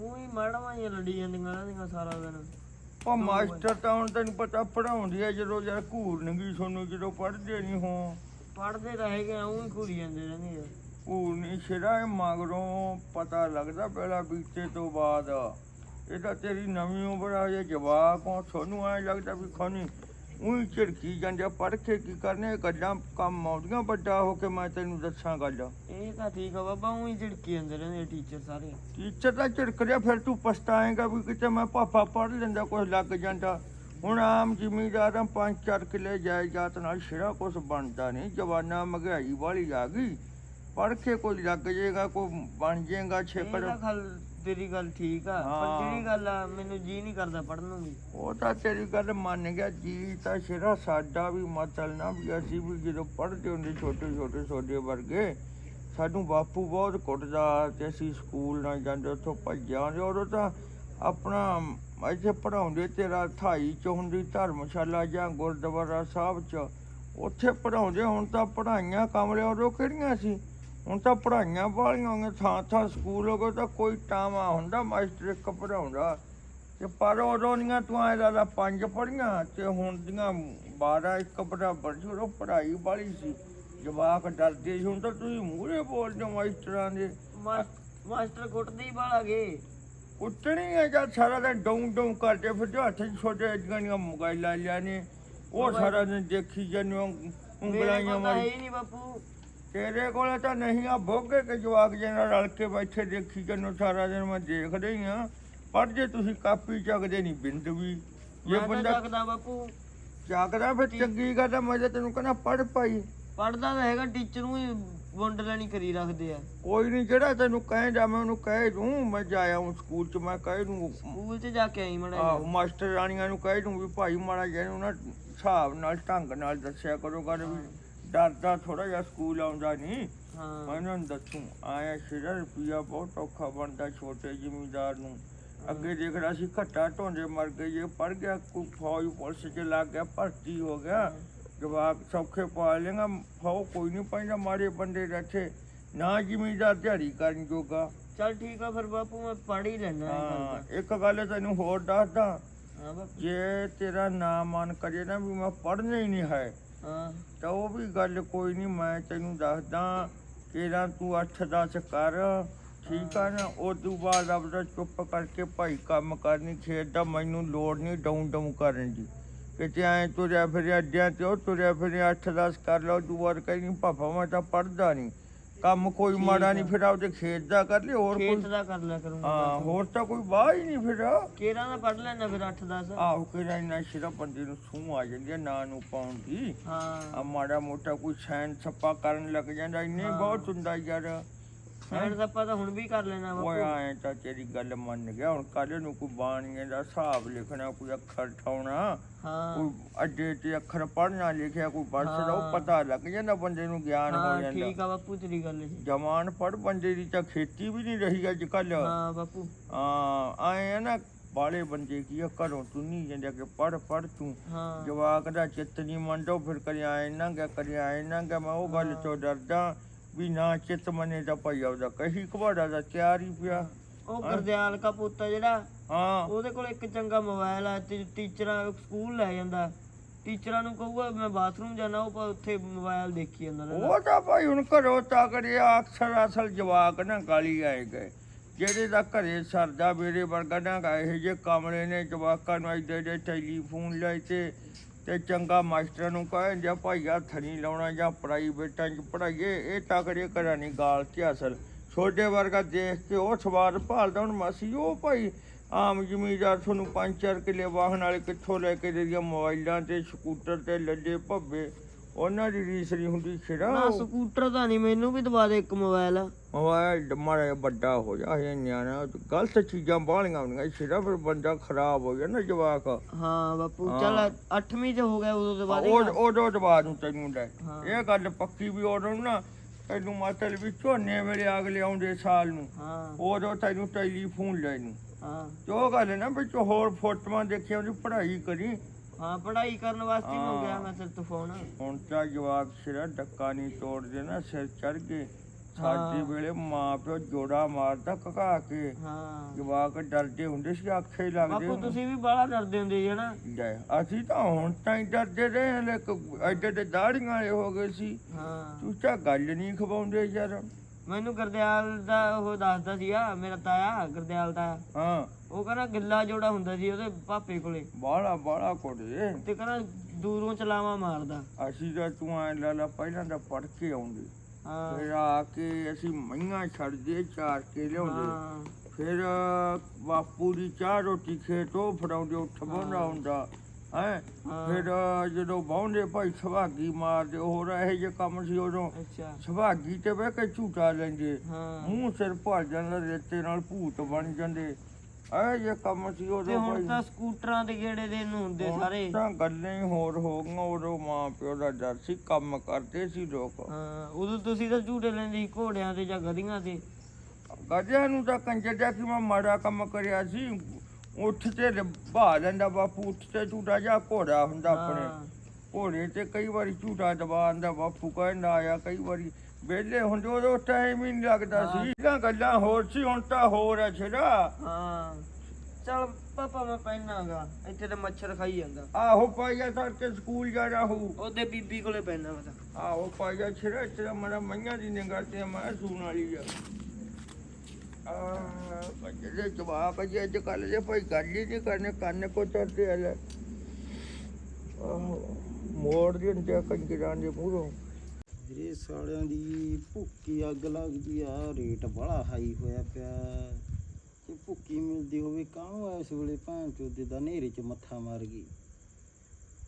ਉਹੀ ਮੈਡਮਾਂ ਹੀ ਲੜੀ ਜਾਂਦੀਆਂ ਰਹਿੰਦੀਆਂ ਸਾਰਾ ਦਿਨ। ਉਹ ਮਾਸਟਰ ਤਾਂ ਹੁਣ ਤੈਨੂੰ ਪਤਾ ਪੜਾਉਂਦੀ ਹੈ ਜਦੋਂ ਯਾਰ ਘੂਰ ਨੰਗੀ ਸੋਨੂੰ ਜਦੋਂ ਪੜ੍ਹਦੇ ਨਹੀਂ ਹੋ। ਪੜਦੇ ਰਹੇ ਗਏ ਉਹੀ ਘੁਰੀ ਜਾਂਦੇ ਰਹਿੰਦੇ ਆ। ਘੂਰ ਨਹੀਂ ਛੇੜਾ ਇਹ ਮਗਰੋਂ ਪਤਾ ਲੱਗਦਾ ਪਹਿਲਾਂ ਬੀਤੇ ਤੋਂ ਬਾਅਦ। ਇਹ ਤਾਂ ਤੇਰੀ ਨਵੀਂ ਉਮਰ ਆ ਜੇ ਜਵਾਕ ਹੋ ਤੁਹਾਨੂੰ ਐ ਲੱਗਦਾ ਵੀ ਖਾਨੀ ਉਹੀ ਝਿੜਕੀ ਜਾਂਦੇ ਪੜ੍ਹ ਕੇ ਕੀ ਕਰਨੇ ਗੱਲਾਂ ਕੰਮ ਆਉਂਦੀਆਂ ਵੱਡਾ ਹੋ ਕੇ ਮੈਂ ਤੈਨੂੰ ਦੱਸਾਂ ਗੱਲ। ਇਹ ਤਾਂ ਠੀਕ ਆ ਬਾਬਾ ਉਹੀ ਝਿੜਕੀ ਜਾਂਦੇ ਰਹਿੰਦੇ ਟੀਚਰ ਸਾਰੇ। ਟੀਚਰ ਤਾਂ ਝਿੜਕ ਰਿਹਾ ਫਿਰ ਤੂੰ ਪਛਤਾਏਂਗਾ ਵੀ ਕਿਤੇ ਮੈਂ ਪਾਪਾ ਪੜ੍ਹ ਲੈਂਦਾ ਕੁਝ ਲੱਗ ਜਾਂਦਾ। ਹੁਣ ਆਮ ਜ਼ਿਮੀਂਦਾਰਾਂ ਪੰਜ ਚਾਰ ਕਿੱਲੇ ਜਾਇਦਾਦ ਨਾਲ ਸ਼ੇਰਾ ਕੁਝ ਬਣਦਾ ਨਹੀਂ ਜਵਾਨਾ ਮਹਿੰਗਾਈ ਵਾਲੀ ਆ ਗਈ। ਪੜ੍ਹ ਕੇ ਕੋਈ ਲੱਗ ਜਾਏਗਾ ਕੋਈ ਬਣ ਜਾਏਗਾ ਛੇਕੜ। ਤੇਰੀ ਗੱਲ ਠੀਕ ਆ ਹਾਂ। ਪਰ ਜਿਹੜੀ ਗੱਲ ਆ ਮੈਨੂੰ ਜੀ ਨਹੀਂ ਕਰਦਾ ਪੜਨ ਨੂੰ ਵੀ ਉਹ ਤਾਂ ਤੇਰੀ ਗੱਲ ਮੰਨ ਗਿਆ ਜੀ ਤਾਂ ਸ਼ੇਰਾ ਸਾਡਾ ਵੀ ਮਤਲ ਨਾ ਵੀ ਅਸੀਂ ਵੀ ਜਦੋਂ ਪੜ੍ਹਦੇ ਹੁੰਦੇ ਛੋਟੇ ਛੋਟੇ ਛੋਟੇ ਵਰਗੇ ਸਾਨੂੰ ਬਾਪੂ ਬਹੁਤ ਕੁੱਟਦਾ ਤੇ ਅਸੀਂ ਸਕੂਲ ਨਾ ਜਾਂਦੇ ਉੱਥੋਂ ਭੱਜਿਆ ਆਉਂਦੇ ਉਦੋਂ ਤਾਂ ਆਪਣਾ ਇੱਥੇ ਪੜਾਉਂਦੇ ਤੇਰਾ ਥਾਈ ਚ ਹੁੰਦੀ ਧਰਮਸ਼ਾਲਾ ਜਾਂ ਗੁਰਦੁਆਰਾ ਸਾਹਿਬ ਚ ਉੱਥੇ ਪੜਾਉਂਦੇ ਹੁਣ ਤਾਂ ਪੜਾਈਆਂ ਕਮਲੇ ਉਦੋਂ ਕਿਹੜੀਆਂ ਸੀ ਹੁਣ ਤਾਂ ਪੜਾਈਆਂ ਵਾਲੀਆਂ ਹੋਈਆਂ ਥਾਂ ਥਾਂ ਸਕੂਲ ਹੋ ਗਏ ਤਾਂ ਕੋਈ ਟਾਵਾ ਹੁੰਦਾ ਮਾਸਟਰ ਇੱਕ ਪੜਾਉਂਦਾ ਤੇ ਪਰ ਉਦੋਂ ਦੀਆਂ ਤੂੰ ਐ ਲਾ ਪੰਜ ਪੜੀਆਂ ਤੇ ਹੁਣ ਦੀਆਂ 12 ਇੱਕ ਬਰਾਬਰ ਸੀ ਉਦੋਂ ਪੜਾਈ ਵਾਲੀ ਸੀ। ਜਵਾਕ ਡਰਦੇ ਸੀ ਹੁਣ ਤਾਂ ਤੁਸੀਂ ਮੂਹਰੇ ਬੋਲਦੇ ਮਾਸਟਰਾਂ ਦੇ। ਮਾਸ- ਮਾਸਟਰ ਕੁੱਟਦੇ ਹੀ ਬਾਲਾ ਗਏ ਉੱਟਣੀ ਹੈ ਜਦ ਸਾਰਾ ਦਿਨ ਡੌਂ ਡੌਂ ਕਰਦੇ ਫਿਰ ਹੱਥ ਛੋਟੇ ਜਿਹੜੀਆਂ ਮੋਬਾਈਲਾਂ ਲਿਆ ਨੇ ਉਹ ਸਾਰਾ ਦਿਨ ਦੇਖੀ ਜਾਂਦੇ ਮੇਰੇ ਹੀ ਨਹੀਂ ਬਾਪੂ। ਤੇਰੇ ਕੋਲੇ ਤਾਂ ਨਹੀਂ ਆ ਭੋਗੇ ਕੇ ਜਵਾਕ ਜਿਹੇ ਨਾਲ ਰਲ ਕੇ ਬੈਠੇ ਦੇਖੀ ਜਾਂਦੇ ਸਾਰਾ ਦਿਨ ਮੈਂ ਦੇਖਦਾ ਹੀ ਆ। ਪਰ ਜੇ ਤੁਸੀਂ ਕਾਪੀ ਚੱਕਦੇ ਨਹੀਂ ਬਿੰਦ ਵੀ ਜੇ ਤਾਂ ਬੰਦਾ ਚੱਕਦਾ ਬਾਪੂ। ਚੱਕਦਾ ਫਿਰ ਚੰਗੀ ਗੱਲ ਆ ਮੈਂ ਤਾਂ ਤੈਨੂੰ ਕਹਿੰਦਾ ਪੜ ਪਾਈ ਪੜਦਾ ਤਾਂ ਹੈਗਾ ਟੀਚਰ ਨੂੰ ਹੀ ਵੰਡ ਲੈਣੀ ਕਰੀ ਰੱਖਦੇ ਆ। ਕੋਈ ਨਹੀਂ ਜਿਹੜਾ ਤੈਨੂੰ ਕਹਿੰਦਾ ਮੈਂ ਉਹਨੂੰ ਕਹਿ ਦੂੰ ਮੈਂ ਜਾਇਆ ਹੂੰ ਸਕੂਲ ਚ ਮੈਂ ਕਹਿ ਦੂੰ। ਸਕੂਲ 'ਚ ਜਾ ਕੇ ਆਈ ਮੜਾ ਆਹੋ ਮਾਸਟਰ ਰਾਣੀਆਂ ਨੂੰ ਕਹਿ ਦੂੰ ਵੀ ਭਾਈ ਮਾੜਾ ਜਿਹਾ ਇਹਨੂੰ ਨਾ ਹਿਸਾਬ ਨਾਲ ਢੰਗ ਨਾਲ ਦੱਸਿਆ ਕਰੋ ਕਰ ਵੀ। ਡਰਦਾ ਥੋੜਾ ਜਿਹਾ ਸਕੂਲ ਆਉਂਦਾ ਨਹੀਂ। ਮੈਂ ਹਾਂ ਨੂੰ ਦੱਸੂ ਆਇਆ ਸ਼ੇਰਾ ਰੁਪਿਆ ਬਹੁਤ ਔਖਾ ਬਣਦਾ ਛੋਟੇ ਜ਼ਿਮੀਂਦਾਰ ਨੂੰ। ਅੱਗੇ ਦੇਖਦਾ ਸੀ ਘੱਟਾ ਢੋਂਦੇ ਮਰ ਗਏ ਜੇ ਪੜ ਗਿਆ ਕੋਈ ਫੌਜ ਪੁਲਿਸ ਚ ਲੱਗ ਗਿਆ ਭਰਤੀ ਹੋ ਗਿਆ। ਜਵਾਕ ਸੌਖੇ ਪਾ ਲੇਗਾ ਫੌ ਕੋਈ ਨਹੀਂ ਪੈਂਦਾ ਮਾਰੇ ਬੰਦੇ ਰੱਖੇ ਨਾ ਜ਼ਿਮੀਂਦਾਰ ਦਿਹਾੜੀ ਕਰਨ ਜੋਗਾ। ਚਲ ਠੀਕ ਆ ਫਿਰ ਬਾਪੂ ਮੈਂ ਪੜ ਹੀ ਲੈਣਾ ਹਾਂ ਇੱਕ ਗੱਲ ਤੈਨੂੰ ਹੋਰ ਦੱਸਦਾ। ਜੇ ਤੇਰਾ ਨਾਮ ਮਨ ਕਰੇ ਨਾ ਵੀ ਮੈਂ ਪੜ੍ਹਨਾ ਹੀ ਨਹੀਂ ਹੈ ਹਾਂ ਤਾਂ ਉਹ ਵੀ ਗੱਲ ਕੋਈ ਨਹੀਂ, ਮੈਂ ਤੈਨੂੰ ਦੱਸਦਾ ਕਿਹੜਾ ਤੂੰ ਅੱਠ ਦਸ ਕਰ, ਠੀਕ ਆ ਨਾ? ਉਹ ਤੋਂ ਬਾਅਦ ਆਪਦਾ ਚੁੱਪ ਕਰਕੇ ਭਾਈ ਕੰਮ ਕਰਨੀ ਖੇਤ ਦਾ, ਮੈਨੂੰ ਲੋੜ ਨਹੀਂ ਡਾਊਂ ਡਾਊਨ ਕਰਨ ਦੀ। ਕਿਤੇ ਐ ਤੁਰਿਆ ਫਿਰਿਆ ਅੱਡਿਆਂ ਤੇ ਉਹ ਤੁਰਿਆ ਫਿਰਿਆ ਅੱਠ ਦਸ ਕਰ ਲਓ ਤੂੰ ਵਾਰ ਕਹਿੰਦੀ ਪਾਪਾ ਮੈਂ ਤਾਂ ਪੜਦਾ ਨਹੀਂ। ਕੰਮ ਕੋਈ ਮਾੜਾ ਆ। ਨਹੀਂ ਫਿਰ ਆਪਦੇ ਖੇਤ ਦਾ ਕਰ ਲਈ ਹੋਰ ਖੇਤ ਕੋਈ ਦਾ ਕਰ ਲਿਆ ਕਰੂੰਗਾ ਹਾਂ ਹੋਰ ਤਾਂ ਕੋਈ ਬਾਹ ਹੀ ਨਹੀਂ ਫਿਰ। ਕੇਰਾਂ ਦਾ ਪੜ ਲੈਣਾ ਫਿਰ 8 10 ਆਹੋ ਕਿਹੜਾ ਇੰਨਾ ਸਿਰਾ ਬੰਦੇ ਨੂੰ ਸੂਹ ਆ ਜਾਂਦੀ ਆ ਨਾਂ ਨੂੰ ਪਾਉਣ ਦੀ। ਆ ਹਾਂ ਮਾੜਾ ਮੋਟਾ ਕੋਈ ਸੈਨ ਛੱਪਾ ਕਰਨ ਲੱਗ ਜਾਂਦਾ ਇੰਨੇ ਹਾਂ। ਬਹੁਤ ਹੁੰਦਾ ਯਾਰ। ਸਾਈਡ ਦਾ ਆਪਾਂ ਤਾਂ ਹੁਣ ਵੀ ਕਰ ਲੈਣਾ ਓਏ ਬਾਪੂ ਆਏ ਤਾਂ ਤੇਰੀ ਗੱਲ ਮੰਨ ਗਿਆ ਹੁਣ ਕੱਲ ਨੂੰ ਕੋਈ ਬਾਣੀਏ ਦਾ ਹਿਸਾਬ ਲਿਖਣਾ ਕੋਈ ਅੱਖਰ ਠਾਉਣਾ ਹਾਂ। ਕੋਈ ਅੱਡੇ ਤੇ ਅੱਖਰ ਪੜ੍ਹਨਾ ਲਿਖਿਆ ਕੋਈ ਪੜ੍ਹਦਾ ਉਹ ਹਾਂ। ਪਤਾ ਲੱਗ ਜਾਂਦਾ ਬੰਦੇ ਨੂੰ ਗਿਆਨ ਹੋ ਹਾਂ ਜਾਂਦਾ। ਠੀਕ ਆ ਬਾਪੂ ਤੇਰੀ ਗੱਲ ਜੀ ਜਵਾਨ ਪੜ ਬੰਦੇ ਦੀ ਤਾਂ ਖੇਤੀ ਵੀ ਨਹੀਂ ਰਹੀ ਅੱਜ ਕੱਲ ਹਾਂ ਬਾਪੂ। ਹਾਂ ਆਏ ਆ ਨਾ ਬਾਲੇ ਬੰਦੇ ਕੀ ਆ, ਘਰੋਂ ਤੂੰ ਨਹੀਂ ਜਾਂਦਾ ਕਿ ਪੜ ਪੜ ਤੂੰ। ਹਾਂ। ਜਵਾਕ ਦਾ ਚਿੱਤ ਨਹੀਂ ਮੰਨਦਾ ਫਿਰ ਕਦੇ ਆਏ ਨਾ ਗਿਆ ਕਦੇ ਆਏ ਨਾ ਗਿਆ ਮੈਂ ਉਹ ਗੱਲ ਤੋਂ ਡਰਦਾ। ਵੀ ਨਾ ਚਿੱਤ ਮੰਨੇ ਤਾਂ ਭਾਈ ਆਪਦਾ ਕਹੀ ਘਵਾੜਾ ਦਾ ਤਿਆਰ ਹੀ ਪਿਆ। ਉਹ। ਗਰਦਿਆਲ ਕਾ ਪੁੱਤ ਆ ਜਿਹੜਾ ਹਾਂ। ਉਹਦੇ ਕੋਲ ਇੱਕ ਚੰਗਾ ਮੋਬਾਈਲ ਆ ਤੇ ਟੀਚਰਾਂ ਸਕੂਲ ਲੈ ਜਾਂਦਾ। ਟੀਚਰਾਂ ਨੂੰ ਕਹੂਗਾ ਮੈਂ ਬਾਥਰੂਮ ਜਾਣਾ ਉਹ ਉੱਥੇ ਮੋਬਾਈਲ ਦੇਖੀ ਜਾਂਦਾ ਰਹਿੰਦਾ। ਉਹ ਤਾਂ ਭਾਈ ਹੁਣ ਘਰੋਂ ਤਾਕੜਿਆ ਅਕਸਰ ਅਸਲ ਜਵਾਕ ਨਾ ਗਾਲੀ ਆਏ ਗਏ। ਜਿਹੜੇ ਦਾ ਘਰੇ ਸਰਦਾ ਮੇਰੇ ਵਰਗਾ ਨਾ ਗਾ ਇਹ ਜੇ ਕਮਲੇ ਨੇ ਜਵਾਕਾਂ ਨੂੰ ਇੱਡੇ ਦੇ ਟੈਲੀਫੋਨ ਲੈ ਤੇ ਤੇ ਚੰਗਾ ਮਾਸਟਰ ਨੂੰ ਕਹੇ ਜਾਂ ਭਾਈ ਹੱਥ ਨਹੀਂ ਲਾਉਣਾ ਜਾਂ ਪ੍ਰਾਈਵੇਟਾਂ 'ਚ ਪੜਾਈਏ ਇਹ ਤਾਕੜੇ ਘਰਾਂ ਨਹੀਂ ਗਾਲ ਤੇ ਅਸਲ ਛੋਟੇ ਵਰਗਾ ਦੇਖ ਕੇ ਉਹ ਸਵਾਦ ਭਾਲਦਾ ਹੁਣ ਮਾਸੀ, ਉਹ ਭਾਈ ਆਮ ਜ਼ਮੀਦਾਰ ਤੁਹਾਨੂੰ ਪੰਜ ਚਾਰ ਕਿੱਲੇ ਵਾਹਨ ਵਾਲੇ ਕਿੱਥੋਂ ਲੈ ਕੇ ਦੇਦੀਆਂ ਮੋਬਾਈਲਾਂ ਤੇ, ਸਕੂਟਰ ਤੇ, ਲੱਡੇ ਭੱਬੇ, ਉਹਨਾਂ ਦੀ ਰੀਸ ਨਹੀਂ ਹੁੰਦੀ ਛੇੜਾ ਨਾ, ਸਕੂਟਰ ਤਾਂ ਨਹੀਂ ਮੈਨੂੰ ਵੀ ਦਵਾ ਦੇ ਇੱਕ ਮੋਬਾਈਲ। ਮੋਬਾਈਲ ਮਾੜਾ ਜਿਹਾ ਵੱਡਾ ਹੋ ਜਾ ਇਹ ਨਿਆਣਾ ਗਲਤ ਚੀਜ਼ਾਂ ਬਾਹਲੀਆਂ ਹੁੰਦੀਆਂ ਸਿਰਾ ਫਿਰ ਬੰਦਾ ਖਰਾਬ ਹੋ ਗਿਆ ਨਾ ਜਵਾਕ। ਹਾਂ ਬਾਪੂ। ਚੱਲ 8ਵੀਂ ਚ ਹੋ ਗਿਆ ਉਦੋਂ ਤੋਂ ਬਾਅਦ ਉਹ ਉਦੋਂ ਤੋਂ ਬਾਅਦ ਨੂੰ ਤੈਨੂੰ ਲੈ। ਇਹ ਗੱਲ ਪੱਕੀ ਵੀ ਉਦੋਂ ਨੂੰ ਤੈਨੂੰ ਮਤਲਬ ਵੀ ਝੋਨੇ ਵੇਲੇ ਅਗਲੇ ਆਉਂਦੇ ਸਾਲ ਨੂੰ। ਹਾਂ। ਉਦੋਂ ਤੈਨੂੰ ਟੈਲੀਫੋਨ ਲੈ ਨੂੰ ਹਾਂ। ਤੇ ਉਹ ਗੱਲ ਨਾ ਵਿੱਚ ਹੋਰ ਫੋਟੋਆਂ ਦੇਖੀਆਂ ਉਹਦੀ ਪੜ੍ਹਾਈ ਕਰੀ। ਹਾਂ ਪੜ੍ਹਾਈ ਕਰਨ ਵਾਸਤੇ ਹੀ। ਗਿਆ ਮੈਂ ਤੇਰੇ ਤੋਂ ਫੋਨ ਹੁਣ ਤਾਂ ਜਵਾਕ ਸਿਰਾ ਡੱਕਾ ਨਹੀਂ ਤੋੜਦੇ ਨਾ ਸਿਰ ਚੜ ਕੇ ਸਾਡੇ। ਵੇਲੇ ਮਾਂ ਪਿਓ ਜੋੜਾ ਮਾਰਦਾ ਕਕਾ ਕੇ। ਹਾਂ। ਜਵਾਕ ਡਰਦੇ ਹੁੰਦੇ ਸੀ ਆਖੇ ਹੀ ਲੱਗਦੇ ਬਾਪੂ ਤੁਸੀਂ ਵੀ ਬਾਹਲਾ ਡਰਦੇ ਹੁੰਦੇ ਜੀ ਨਾ ਅਸੀਂ ਤਾਂ ਹੁਣ ਤਾਂ ਹੀ ਡਰਦੇ ਰਹੇ ਹਾਂ ਲੈ ਐਡੇ ਤੇ ਦਾੜੀਆਂ ਵਾਲੇ ਹੋ ਗਏ ਸੀ। ਹਾਂ। ਤੂੰ ਤਾਂ ਗੱਲ ਨਹੀਂ ਖਵਾਉਂਦੇ ਯਾਰ। ਮੈਨੂੰ ਗੁਰਦਿਆਲ ਦਾ ਉਹ ਦੱਸਦਾ ਸੀਗਾ ਮੇਰਾ ਤਾਇਆ ਗੁਰਦਿਆਲ ਦਾ। ਹਾਂ। ਉਹ ਕਹਿੰਦਾ ਗਿੱਲਾ ਜੋੜਾ ਹੁੰਦਾ ਸੀ ਉਹਦੇ ਪਾਪੇ ਕੋਲੇ। ਬਾਲਾ ਬਾਲਾ ਕੋੜੇ ਤੇ ਕਹਿੰਦਾ ਦੂਰੋਂ ਚਲਾਵਾ ਮਾਰਦਾ। ਅਸੀਂ ਤਾਂ ਤੂੰ ਐ ਲਾ ਲਾ ਪਹਿਲਾਂ ਤਾਂ ਪੜ ਕੇ ਆਉਂਦੇ। ਹਾਂ। ਫਿਰ ਆ ਕੇ ਅਸੀਂ ਮਈਆਂ ਛੱਡਦੇ ਚਾਰ ਕੇ ਲਿਆਉਂਦੇ। ਫਿਰ ਬਾਪੂ ਦੀ ਚਾਹ ਰੋਟੀ ਖੇਤੋਂ ਫੜਾਉਂਦੇ ਉੱਠ ਬੰਦਾ ਹੁੰਦਾ। ਹੈ। ਫਿਰ ਜਦੋਂ ਬਾਉਂਦੇ ਭਾਈ ਸੁਭਾਗੀ ਮਾਰਦੇ ਹੋਰ ਇਹੋ ਜਿਹੇ ਕੰਮ ਸੀ ਉਦੋਂ। ਸੁਭਾਗੀ ਤੇ ਬਹਿ ਕੇ ਝੂਟਾ ਲੈਂਦੇ। ਮੂੰਹ ਸਿਰ ਭਰ ਜਾਂਦਾ ਰੇਤੇ ਨਾਲ ਭੂਤ ਬਣ ਜਾਂਦੇ। ਇਹੋ ਜਿਹੇ ਕੰਮ ਸੀ ਤੇ ਉਦੋਂ ਹੁਣ ਤਾਂ ਸਕੂਟਰਾਂ ਦੇ ਗੇੜੇ ਦੇ ਨੂੰ ਹੁੰਦੇ ਹੁਣ ਸਾਰੇ। ਤਾਂ ਗੱਲਾਂ ਹੀ ਹੋਰ ਹੋ ਗਈਆਂ ਉਦੋਂ ਮਾਂ ਪਿਓ ਦਾ ਡਰ ਸੀ ਕੰਮ ਕਰਦੇ ਸੀ ਲੋਕ। ਹਾਂ ਉਦੋਂ ਤੁਸੀਂ ਤਾਂ ਝੂਟੇ ਲੈਂਦੇ ਸੀ ਘੋੜਿਆਂ ਤੇ ਜਾਂ ਗਧੀਆਂ ਤੇ। ਗਧਿਆਂ ਨੂੰ ਤਾਂ ਕੰਜਰ ਦਾ ਕਿ ਮੈਂ ਮਾੜਾ ਕੰਮ ਕਰਿਆ ਸੀ ਉੱਠ ਤੇ ਬਹਾ ਲੈਂਦਾ ਬਾਪੂ ਉੱਠ ਤੇ ਝੂਟਾ ਜਾ ਘੋੜਾ ਹੁੰਦਾ ਆਪਣੇ। ਹਾਂ, ਘੋੜੇ ਤੇ ਕਈ ਵਾਰੀ ਝੂਟਾ ਦਬਾ ਆਂਦਾ ਬਾਪੂ ਕਹਿੰਦਾ ਆਇਆ ਕਈ ਵਾਰੀ ਵਿਹਲੇ ਹੁੰਦੇ ਉਦੋਂ ਟਾਈਮ ਹੀ ਨਹੀਂ ਲੱਗਦਾ। ਸੀ। ਇਹ ਗੱਲਾਂ ਹੋਰ ਸੀ ਹੁਣ ਤਾਂ ਹੋਰ ਆ ਛੇੜਾ। ਹਾਂ। ਚਲ ਪਾਪਾ ਮੈਂ ਪਹਿਨਾਗਾ ਇੱਥੇ ਤੇ ਮੱਛਰ ਖਾਈ ਜਾਂਦਾ। ਆਹੋ ਪਾਈਆ ਤੜਕੇ ਸਕੂਲ ਜਾਣਾ ਹੋ ਉਹਦੇ ਬੀਬੀ ਕੋਲੇ ਪੈਣਾ ਮੈਂ ਤਾਂ। ਆਹੋ ਪਾਈਆ ਛੇੜਾ ਤੇਰਾ ਮਰਾ ਮਈਆਂ ਦੀ ਨਿਗਾਹ ਤੇ ਮੈਂ ਸੂਣ ਵਾਲੀ ਆ। ਆ ਬੱਚੇ ਦੇ ਜਵਾਕ ਜੇ ਅੱਜ ਕੱਲ ਦੇ ਭਾਈ ਗੱਲ ਹੀ ਨਹੀਂ ਕਰਨੇ ਕੰਨ ਕੋ ਚੜਦੇ ਹਲੇ ਆਹੋ ਮੋੜ ਦੇ ਤੇ ਕੰਜਰਾਂ ਦੇ ਮੂਹਰੋਂ। ਵੀਰੇ ਸਾਲਿਆਂ ਦੀ ਭੁੱਕੀ ਅੱਗ ਲੱਗਦੀ ਆ, ਰੇਟ ਬੜਾ ਹਾਈ ਹੋਇਆ ਪਿਆ। ਜੇ ਭੁੱਕੀ ਮਿਲਦੀ ਹੋਵੇ, ਕਾਹਨੂੰ ਇਸ ਵੇਲੇ ਭਾਂ ਚੋਦੇ ਦਾ ਨੇਰੇ ਚ ਮੱਥਾ ਮਾਰ ਗਈ?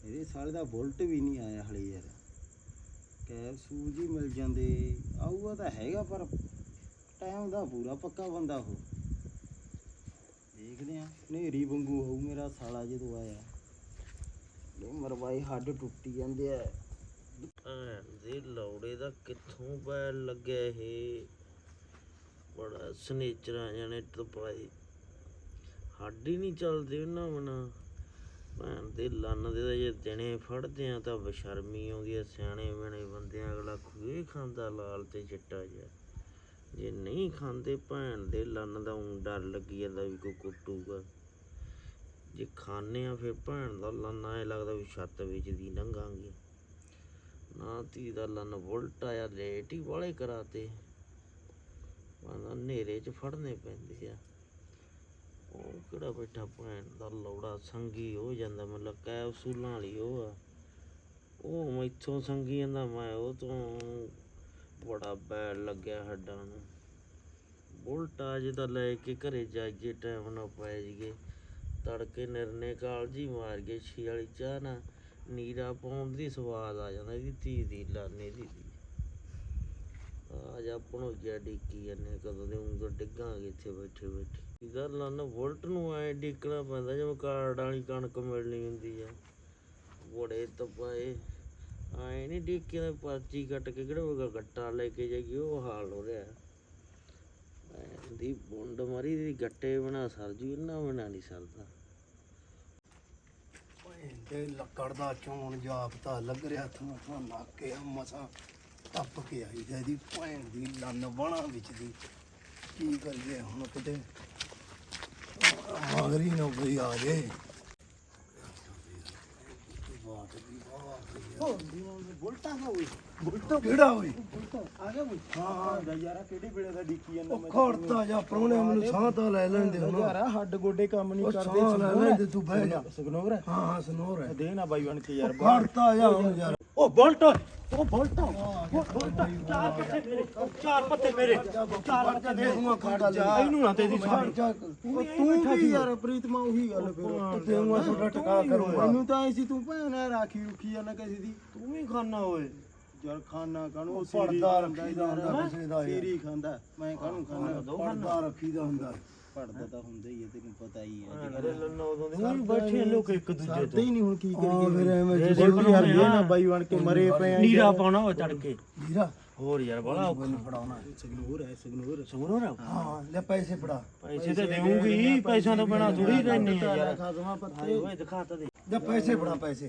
ਇਹਦੇ ਸਾਲੇ ਦਾ ਬੁਲਟ ਵੀ ਨਹੀਂ ਆਇਆ ਹਲੇ ਯਾਰ। ਕੈਬ ਸੂਜ ਹੀ ਮਿਲ ਜਾਂਦੇ। ਆਊਗਾ ਤਾਂ ਹੈਗਾ, ਪਰ ਟਾਈਮ ਦਾ ਪੂਰਾ ਪੱਕਾ ਬੰਦਾ ਹੋ ਦੇਖਦੇ ਆ ਨੇਰੀ ਵਾਂਗੂ ਹੋਊ ਮੇਰਾ ਸਾਲਾ ਜਦੋਂ ਆਇਆ। ਇਹ ਮਰਵਾਈ ਹੱਡ ਟੁੱਟੀ ਜਾਂਦੇ ਆ। ਭੈਣ ਦੇ ਲੌੜੇ ਦਾ ਕਿੱਥੋਂ ਪੈਰ ਲੱਗਿਆ ਇਹ? ਬੜਾ ਸਨੇਚਰਾਂ ਜਾਣੇ ਟਪਾਈ ਹੱਡ ਹੀ ਨਹੀਂ ਚੱਲਦੇ ਉਹਨਾਂ ਬਣਾ ਭੈਣ ਦੇ ਲੰਨ ਦੇ ਤਾਂ ਜੇ ਦਿਨੇ ਫੜਦੇ ਆ ਤਾਂ ਬਸ਼ਰਮੀ ਆਉਂਦੀ ਆ, ਸਿਆਣੇ ਬਣੇ ਬੰਦੇ ਅਗਲਾ ਖੂਏ ਖਾਂਦਾ ਲਾਲ ਤੇ ਚਿੱਟਾ ਜਿਹਾ। ਜੇ ਨਹੀਂ ਖਾਂਦੇ ਭੈਣ ਦੇ, ਲੰਨ ਦਾ ਊਂ ਡਰ ਲੱਗੀ ਜਾਂਦਾ ਵੀ ਕੋਈ ਕੁੱਟੂਗਾ। ਜੇ ਖਾਣੇ ਆ ਫਿਰ ਭੈਣ ਦਾ ਲੰਨ ਆਏ ਲੱਗਦਾ ਵੀ ਛੱਤ ਵਿੱਚ ਦੀ ਲੰਘਾਂਗੇ ਨਾ ਧੀ ਦਾ ਲੰਨ ਵੋਲਟ ਆਇਆ, ਲੇਟ ਹੀ ਵਾਲੇ ਕਰਾਤੇ। ਮਾਨਾ ਹਨੇਰੇ 'ਚ ਫੜਨੇ ਪੈਂਦੇ ਆ। ਉਹ ਕਿਹੜਾ ਬੈਠਾ ਭੈਣ ਦਾ ਲੌੜਾ ਸੰਗੀ ਹੋ ਜਾਂਦਾ ਮਤਲਬ ਕੈਪਸੂਲਾਂ ਵਾਲੀ ਉਹ ਆ। ਉਹ ਮੈਥੋਂ ਸੰਗੀ ਜਾਂਦਾ, ਮੈਂ ਉਹ ਤੋਂ ਬੜਾ ਬੈਡ ਲੱਗਿਆ ਹੱਡਾਂ ਨੂੰ। ਵੋਲਟ ਆ ਜੇ ਲੈ ਕੇ ਘਰੇ ਜਾਈਏ, ਟਾਈਮ ਨਾ ਪੈ ਜੀਏ ਤੜਕੇ ਨਿਰਨੇ ਕਾਲਜੀ ਮਾਰ ਗਏ ਛੀ ਵਾਲੀ ਚਾਹ ਨਾ ਨੀਰਾ ਪਾਉਣ ਦੀ ਸਵਾਦ ਆ ਜਾਂਦਾ, ਇਹਦੀ ਧੀ ਦੀ, ਲਾਨੇ ਦੀ ਦੀ ਆਜ ਆਪਣੋ ਜਿਆ ਡਿੱਕੀ ਜਾਂਦੇ ਕਦੋਂ ਦੇ ਉਂਗਲ ਡਿੱਗਾਂਗੇ ਇੱਥੇ ਬੈਠੇ ਬੈਠੇ। ਇਹਦਾ ਲੰਨ ਵੋਲਟ ਨੂੰ ਐ ਡਿੱਕਣਾ ਪੈਂਦਾ ਜਿਵੇਂ ਕਾਰਡ ਵਾਲੀ ਕਣਕ ਮਿਲਣੀ ਹੁੰਦੀ ਆ। ਬੜੇ ਤਪਾਏ ਆਏ ਨਹੀਂ ਡਿੱਕੀ ਦਾ ਪਰਚੀ ਕੱਟ ਕੇ ਕਿਹੜਾ ਹੋਗਾ ਗੱਟਾ ਲੈ ਕੇ ਜਾਈਏ, ਉਹ ਹਾਲ ਹੋ ਰਿਹਾ। ਦੀ ਬੁੰਡ ਮਾਰੀ ਦੀ ਗੱਟੇ ਬਣਾ ਸਰ ਜੂ ਇਹਨਾਂ ਬਣਾ ਨਹੀਂ ਸਰਦਾ। ਤੇ ਲੱਕੜ ਦਾ ਚੋਣ ਜਾਪਤਾ ਲੱਗ ਰਿਹਾ, ਥਾਂ ਥਾਂ ਨਾਕੇ ਮਸਾਂ ਟੱਪ ਕੇ ਆਈ ਤੇ ਭੈਣ ਦੀ ਲੰਨ ਬਾਣਾ ਵਿੱਚ ਦੀ। ਕੀ ਕਰੀਏ ਹੁਣ ਕਿਤੇ? ਮਗਰੀ ਨਾ ਕੋਈ ਆ ਜੇ। ਬੁਲਟਾ ਹੋਈ ਬੁਲਟਾ ਕਿਹੜਾ ਹੋਈ ਆ ਗਿਆ ਬੁਲ ਹਾਂ ਯਾਰਾ ਕਿਹੜੇ ਵੇਲੇ ਦਾ ਡਿੱਕੀ ਜਾਂਦਾ ਮੈਂ ਖੜਤਾ ਜਾ ਪਰੋਣੇ ਮੈਨੂੰ ਸਾਹ ਤਾਂ ਲੈ ਲੈਂਦੇ ਹੁਣ। ਯਾਰਾ ਹੱਡ ਗੋਡੇ ਕੰਮ ਨਹੀਂ ਕਰਦੇ ਸਾਹ ਲੈ ਲੈਂਦੇ ਤੂੰ ਬਹਿ ਜਾ। ਸਗਨੋਰ ਹਾਂ। ਹਾਂ ਸਨੋਰ ਹੈ। ਦੇ ਨਾ ਬਾਈ ਬਣ ਕੇ ਯਾਰ ਖੜਤਾ ਜਾ ਹੁਣ ਯਾਰ। ਉਹ ਬੁਲਟ। ਉਹ ਬੁਲਟ ਉਹ ਬੁਲਟ ਚਾਰ ਪੱਤੇ ਮੇਰੇ ਚਾਰ ਪੱਤੇ ਮੇਰੇ ਚਾਰ ਪੱਤੇ ਦੇ ਦੂੰਗਾ ਖੜ ਜਾ। ਇਹਨੂੰ ਨਾ ਤੇਰੀ ਸਾਹ ਤੂੰ ਵੀ ਯਾਰ ਪ੍ਰੀਤਮਾ ਉਹੀ ਗੱਲ ਫਿਰ ਤੇ ਉਹ ਤੁਹਾਡਾ ਟਿਕਾ ਕਰੂੰਗਾ। ਮੈਨੂੰ ਤਾਂ ਐਸੀ ਤੂੰ ਭੈਣ ਰਾਖੀ ਰੁਖੀ ਜਾਂਦਾ ਕਿਸੇ ਦੀ। ਤੂੰ ਵੀ ਖਾਣਾ ਓਏ। ਯਾਰ ਖਾਣਾ ਸੀਰੀ ਪੜਦਾ ਖਾਂਦਾ ਰੱਖੀਦਾ ਹੁੰਦਾ ਯਾਰ। ਕਿਸੇ ਦਾ ਯਾਰ। ਸੀਰੀ ਖਾਂਦਾ। ਮੈਂ ਕਾਹਨੂੰ ਖਾਂਦਾ ਪੜਦਾ ਰੱਖੀਦਾ ਹੁੰਦਾ। ਪੜਦਾ ਤਾਂ ਹੁੰਦਾ ਹੀ ਹੈ ਤੈਨੂੰ ਪਤਾ ਹੀ ਹੈ। ਅਰੇ ਲੰਨਾ ਉਦੋਂ ਦੇ ਹੁਣ ਬੈਠੇ ਲੋਕ ਇੱਕ ਦੂਜੇ ਹੀ ਨਹੀਂ ਹੁਣ ਕੀ ਹਾਂ ਫਿਰ ਕਰੀਏ ਐਵੇਂ ਇਹ ਜੇ ਗੋਲਡੀ ਹਰ ਗਏ ਨਾ ਬਾਈ ਬਣ ਕੇ ਮਰੇ ਪਏ ਆ ਨੀਰਾ ਪਾਉਣਾ ਉਹ ਚੜ ਕੇ। ਵੀਰਾ ਹੋਰ ਯਾਰ ਬੜਾ ਔਖਾ। ਫੜਾਉਣਾ ਸਗਨੂਰ ਹੈ ਸਗਨੂਰ। ਸੁਣੋ ਨਾ ਹਾਂ ਲੈ ਪੈਸੇ ਫੜਾ। ਪੈਸੇ ਤਾਂ ਦੇਊਂਗੀ ਪੈਸਿਆਂ ਤੋਂ ਬਿਨਾ ਥੋੜੀ ਰਹਿਣੀ ਯਾਰ। ਹਾਏ ਪੱਤੇ ਓਏ ਦਿਖਾ ਤਾਂ ਦੇ। ਲੈ ਪੈਸੇ ਫੜਾ ਪੈਸੇ।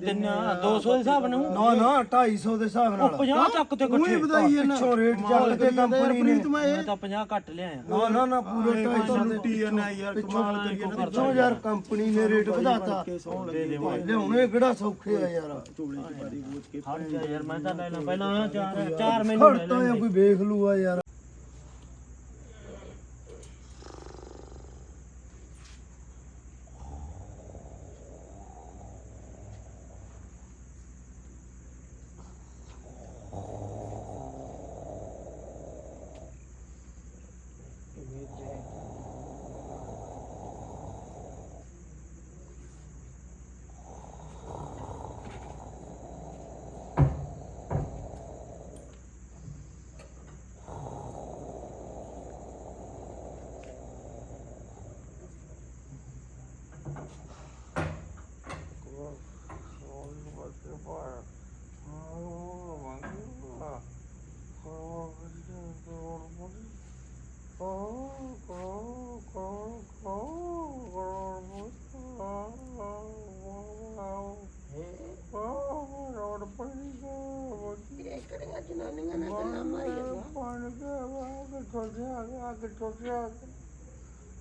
ਦਿਨਾ 200 ਦੇ ਹਿਸਾਬ ਨਾਲ। ਨਾ ਨਾ 250 ਦੇ ਹਿਸਾਬ ਉਹ ਨਾਲ 50 ਚੱਕ ਤੇ ਉਹੀ ਇਕੱਠੇ। ਵਧਾਈ ਹੈ ਨਾ ਪਿੱਛੋਂ ਰੇਟ ਚੱਲ ਕੇ ਕੰਪਨੀ ਨੇ ਮੈਂ ਤਾਂ 50 ਘੱਟ ਲਿਆਇਆ ਨਾ ਨਾ ਨਾ ਪੂਰੇ 250 ਦੇ ਲੁੱਟੀ ਜਾਂਦਾ ਯਾਰ ਕਮਾਲ ਕਰੀ ਜਾਂਦਾ। ਪਿੱਛੋਂ ਯਾਰ ਕੰਪਨੀ ਨੇ ਰੇਟ ਵਧਾਤਾ ਦੇ ਦੇ ਲਿਆਉਣੇ ਕਿਹੜਾ ਸੌਖੇ ਆ ਯਾਰ। ਹਟ ਜਾ ਯਾਰ ਮੈਂ ਤਾਂ ਲੈ ਲਾਂ। ਪਹਿਲਾਂ ਚਾਰ ਚਾਰ ਮੈਨੂੰ ਲੈ ਖੜਤਾ ਜਾਂ ਲੈਂਦੇ। ਕੋਈ ਵੇਖ ਲੂਆ ਯਾਰ। 그래가지고 나는 하나 달란 말이야.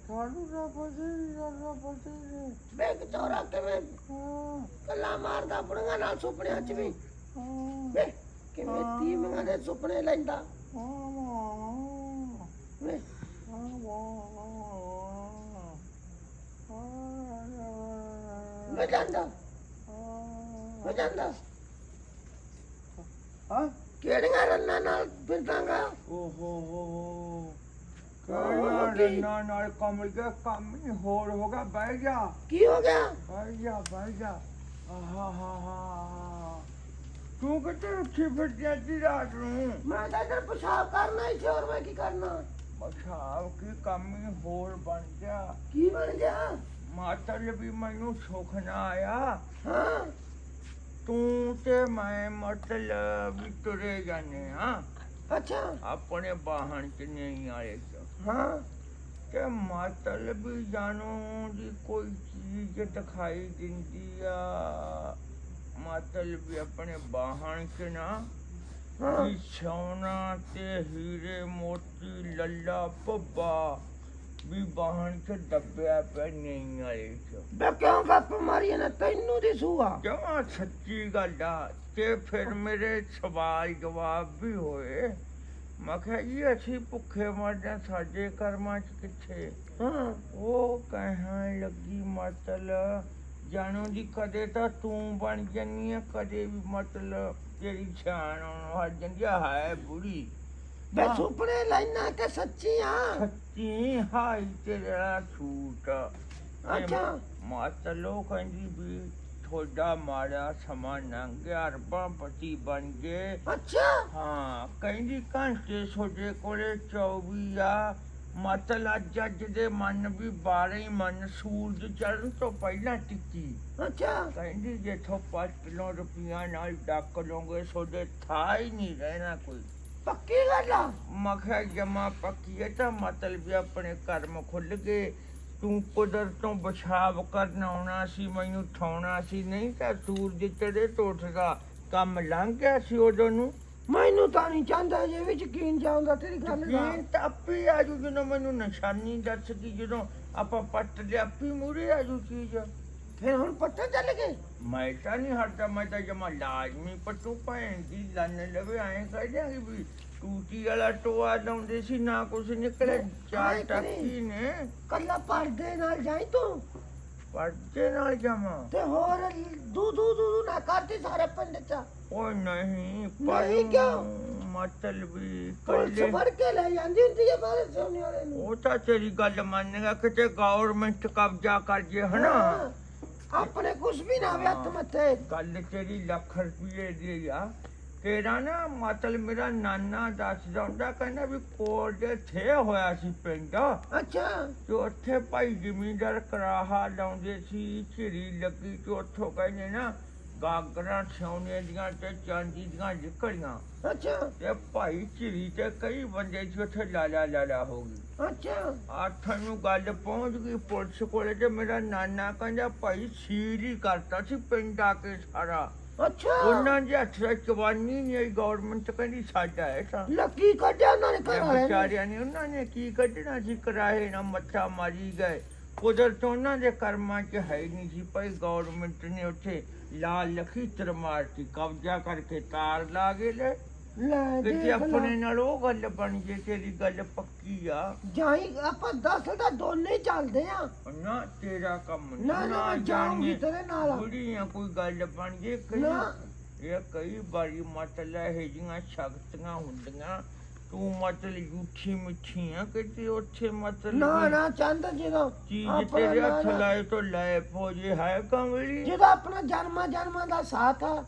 ਸਾਨੂੰ ਤਾਂ ਪਤਾ ਨਹੀਂ ਸਾਨੂੰ ਪਤਾ ਨਹੀਂ। ਬੈਗ ਚੋਰਾ ਕਿਵੇਂ? ਕੱਲਾ ਮਾਰਦਾ ਬੁੜੀਆਂ ਨਾਲ ਸੁਪਨਿਆਂ 'ਚ ਵੀ। ਵੇ ਕਿਵੇਂ ਤੀਵੀਆਂ ਦੇ ਸੁਪਨੇ ਲੈਂਦਾ? ਵੇ। ਵੇ ਜਾਂਦਾ। ਵੇ ਜਾਂਦਾ। ਹਾਂ। ਕਿਹੜੀਆਂ ਰੰਨਾਂ ਨਾਲ ਫਿਰਦਾਗਾ? ਓ ਹੋ ਹੋ ਹੋ ਕਹਿਣਾ ਰੰਨਾ ਨਾਲ ਕੰਮ ਗਿਆ ਕੰਮ ਹੀ ਹੋਰ ਹੋ ਗਿਆ ਬਹਿ ਜਾ। ਕੀ ਹੋ ਗਿਆ? ਬਹਿ ਜਾ ਬਹਿ ਜਾ। ਆਹਾ ਹਾ ਹਾ ਤੂੰ ਕਿੱਥੇ ਉੱਠੀ ਫਿਰ ਜਾਂਦੀ ਰਾਤ ਨੂੰ? ਮੈਂ ਤਾਂ ਇਧਰ ਪਿਸ਼ਾਬ ਕਰਨਾ ਹੀ ਸੀ ਹੋਰ ਮੈਂ ਕੀ ਕਰਨਾ? ਮਖਾਵ ਕੀ ਕੰਮ ਹੀ ਹੋਰ ਬਣ ਗਿਆ। ਕੀ ਬਣ ਗਿਆ? ਮਾਤਰ ਵੀ ਮੈਨੂੰ ਸੁੱਖ ਨਾ ਆਇਆ। ਹਾਂ। ਤੂੰ ਤੇ ਮੈਂ ਮਤਲਬ ਵੀ ਤੁਰੇ ਜਾਣੇ ਹਾਂ। ਅੱਛਾ। ਆਪਣੇ ਬਾਹਣ ਚ ਨਹੀਂ ਆਏ। ਚ ਹਾਂ ਕਿ ਮਤਲਬ ਵੀ ਜਾਣੋ ਦੀ ਕੋਈ ਚੀਜ਼ ਦਿਖਾਈ ਦਿੰਦੀ ਆ। ਮਤਲਬ ਵੀ ਆਪਣੇ ਬਾਹਣ ਚ ਨਾ ਹਾਂ। ਵੀ ਸੋਨਾ ਤੇ ਹੀਰੇ ਮੋਤੀ ਲੱਲਾ ਪੱਬਾ ਵੀ ਬਾਹਣ ਚ ਦੱਬਿਆ ਪਿਆ ਨਹੀਂ ਆਏ ਚ। ਬੇ ਕਿਉਂ ਗੱਪ ਮਾਰੀ ਨਾ ਤੈਨੂੰ ਦੀ ਸੂਆ ਜਮਾ ਸੱਚੀ ਗੱਲ ਆ। ਤੇ ਫਿਰ ਮੇਰੇ ਸਵਾਲ ਜਵਾਬ ਵੀ ਹੋਏ। ਮੈਂ ਕਿਹਾ ਜੀ ਅਸੀਂ ਭੁੱਖੇ ਮਰਦੇ ਸਾਡੇ ਕਰਮਾਂ ਚ ਕਿੱਥੇ? ਹਾਂ। ਉਹ ਕਹਿਣ ਲੱਗੀ ਮਤਲਬ ਜਾਣੋ ਜੀ ਕਦੇ ਤਾਂ ਤੂੰ ਬਣ ਜੰਨੀ ਆ ਕਦੇ ਵੀ ਮਤਲਬ ਤੇਰੀ ਛਾਣ ਹਟ ਜਾਂਦੀ ਆ। ਹੈ ਬੁੜੀ। ਬੇ ਸੁਪਨੇ ਲੈਣਾ ਕਿ ਸੱਚੀਆਂ ਸੱਚੀ ਹਾਈ ਤੇਰਾ ਸੂਟ ਅੱਛਾ। ਮਾਤਲੋ ਕਹਿੰਦੀ ਵੀ ਤੁਹਾਡਾ ਮਾੜਾ ਸਮਾਂ ਲੰਘ ਗਿਆ ਅਰਬਾਂ ਪਤੀ ਬਣ ਗਏ। ਅੱਛਾ। ਹਾਂ ਕਹਿੰਦੀ ਘੰਟੇ ਤੁਹਾਡੇ ਕੋਲੇ 24 ਆ। ਮਤਲਬ ਅੱਜ ਦੇ ਮਨ ਵੀ 12 ਹੀ ਮਨ ਸੂਰਜ ਚੜ੍ਹਨ ਤੋਂ ਪਹਿਲਾਂ ਟਿੱਕੀ। ਅੱਛਾ। ਕਹਿੰਦੀ ਜੇ ਪੰਜ ਕਿਲੋ ਰੁਪਈਆ ਨਾਲ ਡੱਕ ਲੋਗੇ ਤੁਹਾਡੇ ਥਾ ਹੀ ਨਹੀਂ ਰਹਿਣਾ ਕੋਈ। ਪੱਕੀ ਗੱਲ ਆ? ਮਖਾ ਜਮਾ ਪੱਕੀ ਹੈ ਤਾਂ ਮਤਲਬ ਵੀ ਆਪਣੇ ਕਰਮ ਖੁੱਲ ਗਏ। ਤੂੰ ਕੁਦਰਤ ਤੋਂ ਬਚਾਵ ਕਰਨ ਆਉਣਾ ਸੀ ਮੈਨੂੰ ਠਾਉਣਾ ਸੀ। ਨਹੀਂ ਤਾਂ ਸੂਰਜ ਚੜੇ ਟੋਟਦਾ ਕੰਮ ਲੰਘ ਗਿਆ ਸੀ ਉਦੋਂ ਨੂੰ। ਮੈਨੂੰ ਤਾਂ ਨਹੀਂ ਚਾਹੁੰਦਾ ਜੇ ਵੀ ਯਕੀਨ ਜਾਉਂਦਾ ਤੇਰੀ ਗੱਲ ਦਾ। ਯਕੀਨ ਤਾਂ ਆਪੇ ਆਜੂ ਜਦੋਂ ਮੈਨੂੰ ਨਿਸ਼ਾਨੀ ਦੱਸ ਗਈ ਜਦੋਂ ਆਪਾਂ ਪੱਟ ਲਿਆ ਆਪੇ ਮੂਰੇ ਆਜੂ ਚੀਜ਼। ਫਿਰ ਹੁਣ ਪੱਟੇ ਚੱਲ ਗਏ? ਮੈਂ ਤਾਂ ਨਹੀਂ ਹਟਦਾ ਮੈਂ ਤਾਂ ਜਮਾ ਲਾਜ਼ਮੀ ਪੱਟੂ ਭੈਣ ਦੀ ਲੰਨ ਲਵੇ ਐਂ ਕਹਿ ਦਿਆਂਗੇ ਵੀ ਟੂਟੀ ਵਾਲਾ ਟੋਆ ਲਾਉਂਦੇ ਸੀ ਨਾ ਕੁਛ ਨਿਕਲੇ ਚਾਰ। ਟੱਕੀ ਨੇ। ਕੱਲਾ ਪਰਦੇ ਨਾਲ ਜਾਈ ਤੂੰ। ਪਰਦੇ ਨਾਲ ਜਮਾ ਤੇ ਹੋਰ ਦੂ ਦੂ ਦੂ ਨਾ ਕਰਦੀ ਸਾਰੇ ਪਿੰਡ ਚ। ਓਏ ਨਹੀਂ ਨਹੀਂ ਕਿਉਂ? ਮਤਲਬ ਵੀ ਕੱਲੇ ਫੜ ਕੇ ਲੈ ਜਾਂਦੀ ਹੁੰਦੀ ਹੈ ਬਾਰੇ ਸੋਨੇ ਵਾਲੇ ਨੂੰ। ਉਹ ਤਾਂ ਤੇਰੀ ਗੱਲ ਮੰਨੇਗਾ ਕਿਤੇ ਗਵਰਨਮੈਂਟ ਕਬਜ਼ਾ ਕਰ ਜੇ ਹਨਾ। ਆਪਣੇ ਕੁਛ ਵੀ ਨਾ ਹੋਵੇ ਹੱਥ ਮੱਥੇ। ਗੱਲ ਤੇਰੀ ਲੱਖ ਰੁਪਏ ਦੀ ਆ। ਤੇਰਾ ਨਾ ਮਤਲਬ ਮੇਰਾ ਨਾਨਾ ਦੱਸਦਾ ਹੁੰਦਾ ਕਹਿੰਦਾ ਵੀ ਕੋਲ ਦੇ ਥੇ ਹੋਇਆ ਸੀ ਪਿੰਡ। ਅੱਛਾ। ਤੇ ਉੱਥੇ ਭਾਈ ਜ਼ਮੀਂਦਾਰ ਕਰਾਹਾ ਲਾਉਂਦੇ ਸੀ ਝਿਰੀ ਲੱਗੀ ਤੇ ਉੱਥੋਂ ਕਹਿੰਦੇ ਨਾ ਗਾਗਰਾਂ ਸੋਨੇ ਦੀਆਂ ਤੇ ਚਾਂਦੀ ਦੀਆਂ ਨਿਕਲੀਆਂ ਅੱਛਾ। ਤੇ ਭਾਈ ਝਿਰੀ ਤੇ ਕਈ ਬੰਦੇ ਸੀ ਉੱਥੇ ਲਾਲਾ ਲਾਲਾ ਹੋ ਗਈ ਅੱਛਾ। ਆਠਾਂ ਨੂੰ ਗੱਲ ਪਹੁੰਚ ਗਈ ਪੁਲਿਸ ਕੋਲੇ ਤੇ ਮੇਰਾ ਨਾਨਾ ਕਹਿੰਦਾ ਭਾਈ ਹੀ ਕਰਤਾ ਸੀ ਪਿੰਡ ਆ ਕੇ ਸਾਰਾ। ਅੱਛਾ। ਉਹਨਾਂ ਦੇ ਹੱਥ ਦਾ ਚਵਾਨੀ ਨਹੀਂ ਗਵਰਨਮੈਂਟ ਕਹਿੰਦੀ ਸਾਡਾ ਹੈ ਤਾਂ। ਲੱਕੀ ਕੱਢਿਆ ਉਹਨਾਂ ਨੇ ਘਰ ਵਾਲੇ ਨੇ। ਵਿਚਾਰਿਆਂ ਨੇ ਉਹਨਾਂ ਨੇ ਕੀ ਕੱਢਣਾ ਸੀ? ਕਿਰਾਏ ਨਾਲ ਮੱਥਾ ਮਾਰੀ ਗਏ। ਕੁਦਰਤ ਉਹਨਾਂ ਦੇ ਕਰਮਾਂ 'ਚ ਹੈ ਹੀ ਨਹੀਂ ਸੀ ਭਾਈ ਗਵਰਨਮੈਂਟ ਨੇ ਉੱਥੇ ਲਾਲ ਲਖੀ ਮਾਰਤੀ ਕਬਜ਼ਾ ਕਰਕੇ ਤਾਰ ਲਾ ਗਏ ਲੈ। ਲੈ ਕਿਤੇ ਦੇਖ ਲੈ। ਆਪਣੇ ਨਾਲ ਉਹ ਗੱਲ ਬਣ ਜੇ ਤੇਰੀ ਗੱਲ ਪੱਕੀ ਆ। ਜਾਈ ਆਪਾਂ ਦਸ ਦਾ ਦੋਨੇ ਹੀ ਚੱਲਦੇ ਆ। ਨਾ ਤੇਰਾ ਕੰਮ ਨੀ, ਨਾ ਨਾ ਮੈਂ ਜਾਊਂਗੀ ਜਾਣੀਏ। ਤੇਰੇ ਨਾਲ। ਬੁੜੀਆਂ ਕੋਈ ਗੱਲ ਬਣ ਜੇ ਕਈ ਨਾ। ਇਹ ਕਈ ਵਾਰੀ ਮਤਲਬ ਇਹ ਜੀਆਂ ਸ਼ਕਤੀਆਂ ਹੁੰਦੀਆਂ। ਤੂੰ ਮਤਲਬ ਝੂਠੀ ਮਿੱਠੀਆਂ ਕਿਤੇ ਉੱਥੇ ਮਤਲਬ ਨਾ ਨਾ ਚੰਦ ਜਦੋਂ ਚੀਜ਼ ਆਪਣਾ ਤੇਰੇ ਹੱਥ ਲਾਏ ਤੋਂ ਲੈ ਫੌਜੀ ਹੈ ਕਮਲੀ ਜਿਹਦਾ ਆਪਣਾ ਜਨਮਾਂ ਜਨਮਾਂ ਦਾ ਸਾਥ ਆ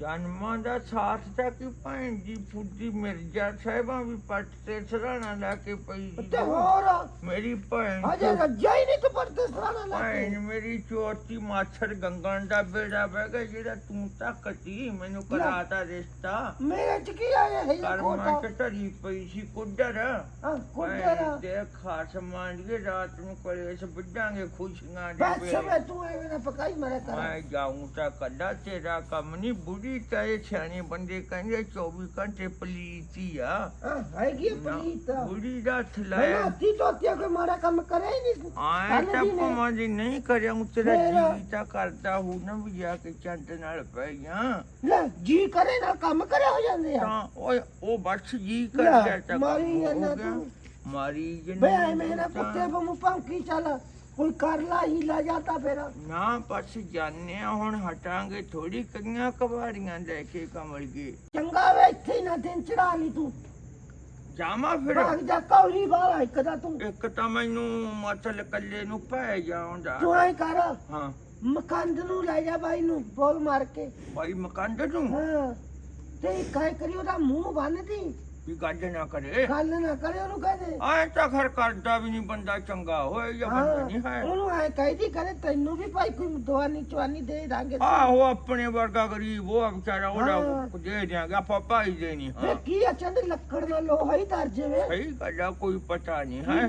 ਜਨਮਾਂ ਦਾ ਸਾਥ ਤਾਂ ਕਿ ਭੈਣ ਜੀ ਫੁੱਦੀ ਮਿਰਜ਼ਾ ਸਾਹਿਬਾਂ ਵੀ ਪੱਟ ਤੇ ਸਰਾਣਾ ਲਾ ਕੇ ਪਈ ਸੀ। ਤੇ ਹੋਰ? ਮੇਰੀ ਭੈਣ ਅਜੇ ਰੱਜਾ ਹੀ ਨਹੀਂ ਤੂੰ ਪੜਦੇ ਸਰਾਣਾ ਲਾ ਕੇ। ਭੈਣ ਮੇਰੀ ਚੋਟੀ ਮਾਛਰ ਗੰਗਣ ਦਾ ਬੇੜਾ ਬਹਿ ਗਿਆ ਜਿਹੜਾ ਤੂੰ ਤੱਕਤੀ ਮੈਨੂੰ ਕਰਾਤਾ ਰਿਸ਼ਤਾ। ਮੇਰੇ ਚ ਕੀ ਆਇਆ ਹੈ ਇਹ ਕਰਮਾਂ ਕੋਟਾ ਚ ਧਰੀ ਪਈ ਸੀ ਕੁੱਡਰ। ਹਾਂ ਕੁੱਟਿਆ ਭੈਣ ਦੇ ਖਾਸ ਮਾਂਡੀਏ ਰਾਤ ਨੂੰ ਕਲੇਸ਼ ਵੱਡਾਂਗੇ ਖੁਸ਼ੀਆਂ ਦੇ ਬਸ ਵੇਲੇ। ਮੈਂ ਤੂੰ ਐਵੇਂ ਨਾ ਪਕਾਈ ਮਰੇ ਕਰ ਮੈਂ ਜਾਊਂ ਤਾਂ ਕੱਲਾ ਤੇਰਾ ਕੰਮ ਨਹੀਂ ਬੁੜੀ ਤੇ ਸਿਆਣੇ ਬੰਦੇ ਕਹਿੰਦੇ 24 ਘੰਟੇ ਪਲੀਤ ਆ। ਹਾਂ ਹੈਗੀ ਨਾ, ਪਲੀਤ ਬੁੜੀ ਦਾ ਮੈਂ ਥਲਾਇਆ ਤੀ ਤੋਤਿਆ ਕੋਈ ਮਾੜਾ ਕੰਮ ਕਰਿਆ ਹੀ ਨਹੀਂ। ਆਏ ਤਾਂ ਨੇ। ਭਾਵੇਂ ਦੀ ਨਹੀਂ ਕਰਿਆ ਉਹ ਤੇਰਾ ਮੇਰਾ- ਜੀ ਤਾਂ ਕਰਦਾ ਹੂੰ ਨਾ ਵੀ ਜਾ ਕੇ ਚੰਦ ਨਾਲ ਪੈ ਗਿਆ ਲੈ ਜੀ ਕਰੇ ਨਾਲ ਕੰਮ ਕਰਿਆ ਹੋ ਜਾਂਦੇ ਆ। ਤਾਂ ਓਏ ਉਹ ਬਸ ਜੀ ਕਰ ਗਿਆ ਤਾਂ ਮਾਰੀ ਜਾਂਦਾ। ਤੂੰ। ਮਾਰੀ ਜਨ ਬੇ ਐ ਮੇਰਾ ਕੁੱਤੇ ਬਮੂ ਪੰਕੀ ਚੱਲ। ਕੋਈ ਕਰ ਲਾ ਹੀ ਲਾ ਜਾਂਦਾ ਫਿਰ। ਨਾ ਬਸ ਜਾਣੇ ਆ ਹੁਣ ਹਟਾਂਗੇ ਥੋੜੀ ਕਈਆਂ ਕਵਾੜੀਆਂ ਲੈ ਕੇ ਕਮਲ ਗਏ ਚੰਗਾ ਵੇ ਇੱਥੇ ਹੀ ਨਾ ਦਿਨ ਚੜਾ ਲਈ ਤੂੰ। ਜਾਮਾ ਫਿਰ? ਭਾਗ ਜਾ ਕੌਲੀ ਵਾਲਾ ਇੱਕ ਦਾ ਤੂੰ। ਇੱਕ ਤਾਂ ਮੈਨੂੰ ਮਤਲ ਕੱਲੇ ਨੂੰ ਪੈ ਜਾਉਂਦਾ। ਤੂੰ ਐ ਕਰ ਹਾਂ। ਮਕੰਦ ਨੂੰ ਲੈ ਜਾ ਬਾਈ ਨੂੰ ਬੋਲ ਮਾਰ ਕੇ। ਭਾਈ ਮਕਾਨ ਦੇ ਤੂੰ ਹਾਂ। ਤੇ ਕਾਇ ਕਰੀ ਉਹਦਾ ਮੂੰਹ ਬੰਨਦੀ ਵੀ ਗੱਲ ਨਾ ਕਰੇ। ਗੱਲ ਨਾ ਕਰੇ ਉਹਨੂੰ ਕਹਦੇ ਆਏ ਤਾਂ ਖਰ ਕਰਦਾ ਵੀ ਨਹੀਂ ਬੰਦਾ ਚੰਗਾ ਹੋਏ ਜਾਂ ਬੰਦਾ ਨਹੀਂ ਹੈ। ਉਹਨੂੰ ਐ ਕਹਿਦੀ ਕਰੇ ਤੈਨੂੰ ਵੀ ਭਾਈ ਕੋਈ ਦਵਾਨੀ ਚਵਾਨੀ ਦੇ ਦਾਂਗੇ ਆਹੋ ਆਪਣੇ ਵਰਗਾ ਗਰੀਬ ਉਹ ਵਿਚਾਰਾ ਉਹਦਾ। ਦੇ ਦਿਆਂਗੇ ਆਪਾਂ ਭਾਈ ਦੇ ਨਹੀਂ ਹਾਂ। ਕੀ ਅਚੰਦ ਲੱਕੜ ਨਾਲ ਲੋਹਾ ਹੀ ਧਰ ਜਵੇ। ਸਹੀ ਗੱਲ ਕੋਈ ਪਤਾ ਨਹੀਂ ਹੈ।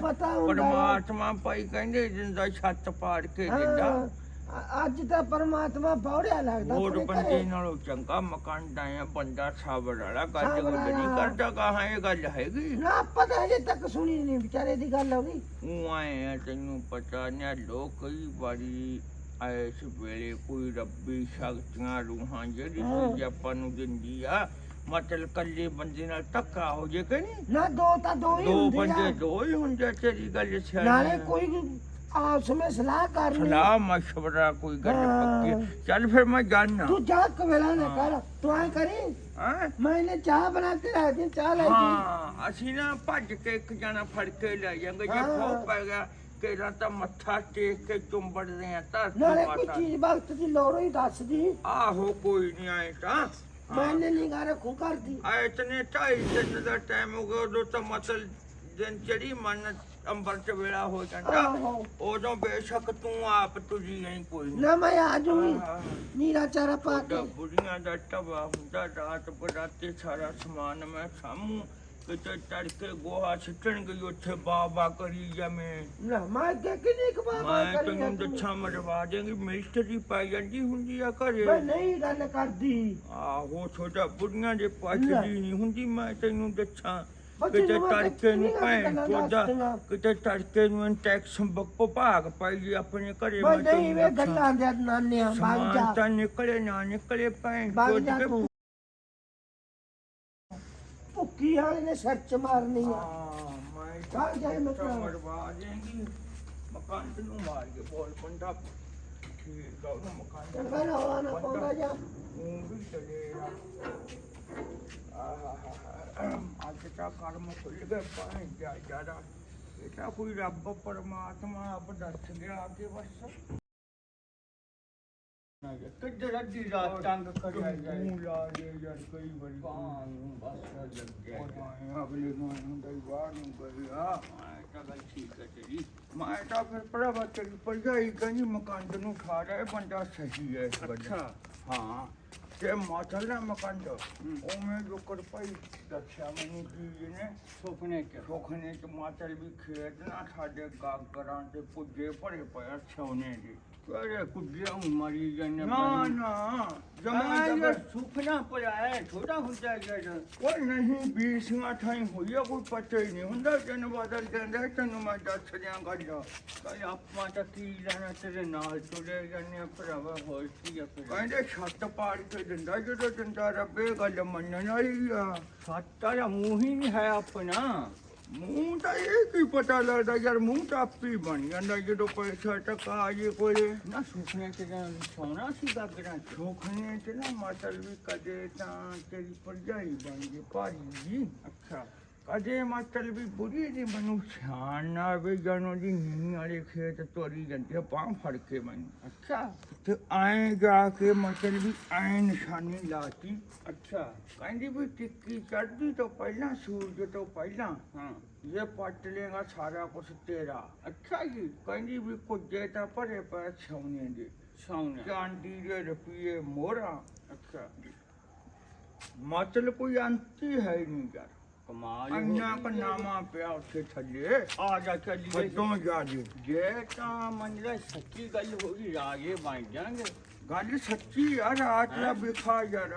ਪਰਮਾਤਮਾ ਭਾਈ ਕਹਿੰਦੇ ਜਿੰਦਾ ਛੱਤ ਪਾੜ ਕੇ ਦਿੰਦਾ। ਅ- ਅੱਜ ਤਾਂ ਪਰਮਾਤਮਾ ਬੌੜਿਆ ਲੱਗਦਾ ਹੋਰ ਆਪਣੇ ਘਰੇ। ਨਾਲੋਂ ਚੰਗਾ ਮਕਾਨ ਡਾਇਆ ਬੰਦਾ ਸਾਬਰ ਵਾਲਾ ਗੱਲ ਸਾਬਰ ਨਹੀਂ ਵਾਲਾ। ਕਰਦਾ ਕਹਾਂ ਇਹ ਗੱਲ ਹੈਗੀ ਨਾ ਆਪਾਂ ਤਾਂ ਹਜੇ ਤੱਕ ਸੁਣੀ ਨਹੀਂ ਵਿਚਾਰੇ ਦੀ ਗੱਲ ਹੋ ਗਈ ਉਹ ਆਏ ਆ ਤੈਨੂੰ ਪਤਾ ਨਹੀਂ ਲੋਕ ਕਈ ਵਾਰੀ ਇਸ ਵੇਲੇ ਕੋਈ ਰੱਬੀ ਸ਼ਕਤੀਆਂ ਰੂਹਾਂ ਜਿਹੜੀ ਹਾਂ। ਚੀਜ਼ ਆਪਾਂ ਨੂੰ ਦਿੰਦੀ ਆ ਮਤਲਬ ਕੱਲੇ ਬੰਦੇ ਨਾਲ ਧੱਕਾ ਹੋ ਜੇ ਕਿ ਨਹੀਂ ਨਾ ਦੋ ਤਾਂ ਦੋ ਹੀ ਦੋ ਹੁੰਦੇ ਬੰਦੇ ਆ ਦੋ ਹੀ ਹੁੰਦੇ ਤੇਰੀ ਗੱਲ ਸਿਆਣੀ ਨਾਲੇ ਆ। ਕੋਈ ਆਪਸ ਵਿੱਚ ਸਲਾਹ ਕਰਨੀ। ਸਲਾਹ ਮਸ਼ਵਰਾ ਕੋਈ ਗੱਲ ਹਾਂ। ਪੱਕੀ। ਚੱਲ ਫਿਰ ਮੈਂ ਜਾਣਾ ਤੂੰ ਜਾ ਕਵੇਲਾ ਨਾ ਕਰ ਤੂੰ ਐ ਕਰੀ। ਹਾਂ? ਮੈਨੇ ਚਾਹ ਬਣਾ ਕੇ ਰੱਖ ਦੀ ਚਾਹ ਲੈ ਜੀ ਹਾਂ ਅਸੀਂ ਨਾ ਭੱਜ ਕੇ ਇੱਕ ਜਣਾ ਫੜ ਕੇ ਲੈ ਜਾਂਗੇ। ਜੇ ਹਾਂ। ਫੋਕ ਪੈ ਗਿਆ ਕਿਹੜਾ ਤਾਂ ਮੱਥਾ ਟੇਕ ਕੇ ਚੁੰਬੜਦੇ ਆ ਧਰਤੀ ਨਾਲੇ ਕੋਈ ਚੀਜ਼ ਵਕਤ ਦੀ ਲੋੜ ਹੀ ਦੱਸਦੀ ਆਹੋ ਕੋਈ ਨਹੀਂ ਆਏ ਤਾਂ। ਮੈਨੇ ਨਿਗਾਹ ਰੱਖੂ ਕਰਦੀ। ਆਏ ਤਨੇ ਢਾਈ ਦਿਨ ਦਾ ਟਾਈਮ ਹੋ ਗਿਆ ਉਦੋਂ ਤਾਂ ਮਤਲ ਦਿਨ ਚੜੀ ਮਨ ਅੰਬਰ ਚ ਵੇਲਾ ਹੋ ਜਾਂਦਾ। ਆਹੋ। ਉਦੋਂ ਬੇਸ਼ੱਕ ਤੂੰ ਆਪ ਤੁਜੀ ਨਹੀਂ ਕੋਈ ਨਹੀਂ ਨਾ ਮੈਂ ਆ ਜੂਗੀ। ਨੀਰਾ ਚਾਰਾ ਪਾ ਕੇ। ਬੁੜੀਆਂ ਦਾ ਟਵਾ ਹੁੰਦਾ ਰਾਤ ਬਰਾਤੇ ਸਾਰਾ ਸਮਾਨ ਮੈਂ ਸਾਮੂ ਕਿਤੇ ਤੜਕੇ ਗੋਹਾ ਸਿੱਟਣ ਗਈ ਉੱਥੇ ਬਾਬਾ ਕਰੀ ਜਮੇ। ਨਾ ਮੈਂ ਅੱਗੇ ਕਿੰਨੀ ਕੁ ਬਾਬਾ ਮੈਂ ਕਰੀ ਤੈਨੂੰ ਦੱਛਾ ਮਰਵਾ ਦੇਂਗੀ ਮਿਸਟਰੀ ਪਾਈ ਜਾਂਦੀ ਹੁੰਦੀ ਆ ਘਰੇ। ਮੈਂ ਨਹੀਂ ਗੱਲ ਕਰਦੀ। ਆਹੋ ਛੋਟਾ ਬੁੜੀਆਂ ਦੇ ਪਛੜੀ ਨਹੀਂ ਹੁੰਦੀ ਮੈਂ ਤੈਨੂੰ ਦੱਛਾਂ ਕਿਤੇ ਤੜਕੇ ਨੂੰ ਭੈਣ ਚੋਦਾ। ਕਿਤੇ ਤੜਕੇ ਨੂੰ ਟੈਕਸ ਬੱਕੋ ਭਾਗ ਪਾਈ ਜੀ ਆਪਣੇ ਘਰੇ ਮੈਂ ਮੈਂ ਨਹੀਂ ਵੇ। ਗੱਲਾਂ ਦੇ ਨਾਨਿਆਂ ਬਾਗ ਜਾ। ਤਾਂ ਨਿਕਲੇ ਨਾ ਨਿਕਲੇ ਭੈਣ ਚੋਦ ਕੇ ਭੁੱਕੀ ਵਾਲੇ ਨੇ ਸਿਰ ਚ ਮਾਰਨੀ ਆ। ਮੈਂ ਤਾਂ ਤਾਂ ਮਰਵਾ ਦੇਂਗੀ। ਮਕਾਨ ਤੇ ਨੂੰ ਮਾਰ ਕੇ ਬੋਲ ਪੰਡਾ ਠੀਕ ਆ ਉਹ ਮਕਾਨ ਚੰਗਾ ਨਾ ਨਾ ਪਾਉਂਦਾ ਜਾ। ਉਹ ਵੀ ਚਲੇਗਾ ਆਹ ਅੱਜ ਕਰਮ ਖੁੱਲ ਪਾਣੀ ਜਾ ਜਾਦਾ ਇਹ ਤਾਂ ਕੋਈ ਰੱਬ ਪਰਮਾਤਮਾ ਆਪ ਦੱਸ ਗਿਆ ਕਿ ਬਸ ਕਿੱਧਰ ਅੱਧੀ ਰਾਤ ਤੰਗ ਕਰਿਆ ਜਾਏ ਤੂੰ ਲਾ ਦੇ ਯਾਰ ਕਈ ਵਾਰੀ ਕਾਂ ਨੂੰ ਬਸ ਲੱਗਿਆ ਉਹ ਨੂੰ ਹੁੰਦਾ ਬਾਹਰ ਨੂੰ ਗਿਆ ਮੈਂ ਤਾਂ ਫਿਰ ਭਰਾਵਾ ਤੇਰੀ ਭਰਜਾਈ ਕਹਿੰਦੀ ਮਕੰਦ ਨੂੰ ਖਾ ਰਿਹਾ ਇਹ ਬੰਦਾ ਸਹੀ ਹੈ ਅੱਛਾ। ਹਾਂ ਉਵੇਂ ਜੋ ਕਰ ਪਾਈ ਦੱਸਿਆ ਮੈਨੂੰ ਜੀ ਨੇ ਸੁਪਨੇ ਚ ਸੋਖਣੇ ਚ ਮਾਤਲ ਵੀ ਖੇਤ ਨਾ ਸਾਡੇ ਗਾਗਰਾਂ ਤੇ ਪੁੱਜੇ ਭਰੇ ਪਿਆ ਸੋਨੇ ਦੇ ਅਰੇ ਕੁੱਜਿਆ ਮਰੀ ਜਾਂਦੇ ਨਾ ਨਾ ਜਮਾ ਮੈਂ ਜਮਾ। ਸੁਪਨਾ ਪਿਆ ਹੈ ਥੋੜਾ ਹੁੰਦਾ ਜਿਹੜਾ। ਉਹ ਨਹੀਂ ਬੀਸੀਆਂ ਠਾਈ ਹੋਈ ਆ ਕੋਈ ਪਤਾ ਹੀ ਨਹੀਂ ਹੁੰਦਾ। ਜਨ ਬਦਲ ਜਾਂਦਾ ਤੈਨੂੰ ਮੈਂ ਦੱਸ ਦਿਆਂ ਗੱਲ। ਆਪਾਂ ਤਾਂ ਕੀ ਲੈਣਾ ਤੇਰੇ ਨਾਲ ਤੁਰੇ ਜਾਂਦੇ ਭਰਾਵਾ ਹੋਰ ਕੀ ਆ ਫਿਰ? ਕਹਿੰਦੇ ਛੱਤ ਪਾੜ ਕੇ ਦਿੰਦਾ ਜਦੋਂ ਦਿੰਦਾ ਰੱਬੇ ਗੱਲ ਮੰਨਣ ਵਾਲੀ ਆ। ਸੱਤਾ ਦਾ ਮੂੰਹ ਹੀ ਨਹੀਂ ਹੈ ਆਪਣਾ। ਮੂੰਹ ਤਾਂ ਇਹ ਕੀ ਪਤਾ ਲੱਗਦਾ ਯਾਰ ਮੂੰਹ ਤਾਂ ਆਪੇ ਬਣ ਜਾਂਦਾ ਜਦੋਂ ਪੈਸਾ ਟਕਾ ਆ ਜੇ ਕੋਲੇ। ਨਾ ਚ ਜਾਂ ਸੋਨਾ ਸੀ ਗਾਗਰਾਂ ਚ। ਸੋਖਣੇ ਚ ਨਾ ਮਤਲਬ ਵੀ ਕਦੇ ਤਾਂ ਤੇਰੀ ਭਰਜਾਈ ਬਣ ਗਈ ਭਾਜੀ ਅੱਛਾ। ਕਦੇ ਮਤਲਬ ਵੀ ਬੁਰੀ ਦੀ ਮੈਨੂੰ ਸਿਆਣ ਨਾ ਆਵੇ ਜਾਨੋ ਦੀ ਨੀ ਵਾਲੇ ਖੇਤ ਤੋਰੀ ਜਾਂਦੀ ਆ ਬਾਂਹ ਫੜ ਕੇ ਮੈਨੂੰ ਅੱਛਾ ਤੇ ਐਂ ਜਾ ਕੇ ਮਤਲਬ ਵੀ ਐਂ ਨਿਸ਼ਾਨੀ ਲਾਤੀ ਅੱਛਾ ਕਹਿੰਦੀ ਵੀ ਟਿੱਕੀ ਚੜ੍ਹਦੀ ਤੋਂ ਪਹਿਲਾਂ ਸੂਰਜ ਤੋਂ ਪਹਿਲਾਂ ਹਾਂ ਇਹ ਪੱਟ ਲੇਗਾ ਸਾਰਾ ਕੁਝ ਤੇਰਾ ਅੱਛਾ ਜੀ ਕਹਿੰਦੀ ਵੀ ਕੁਝੇ ਤਾਂ ਭਰੇ ਪਏ ਸੋਨੇ ਦੇ ਸੋਨਾ ਚਾਂਦੀ ਦੇ ਰੁਪਏ ਮੋਹਰਾਂ ਹੈ ਹੀ ਕਮਾਲ ਹੋ ਅੰਨਾ ਗਈ। ਕਨਾਮਾ ਪਿਆ ਉੱਥੇ ਥੱਲੇ। ਆ ਜਾ ਚੱਲੀਏ ਵੱਡੋਂ ਜਾ ਜੀ। ਜੇ ਤਾਂ ਮੰਨਦਾ ਸੱਚੀ ਗੱਲ ਹੋ ਗਈ ਰਾਜੇ ਬਣ ਜਾਣਗੇ। ਗੱਲ ਸੱਚੀ ਆ ਰਾਤ ਦਾ ਵਿਖਾ ਯਾਰ।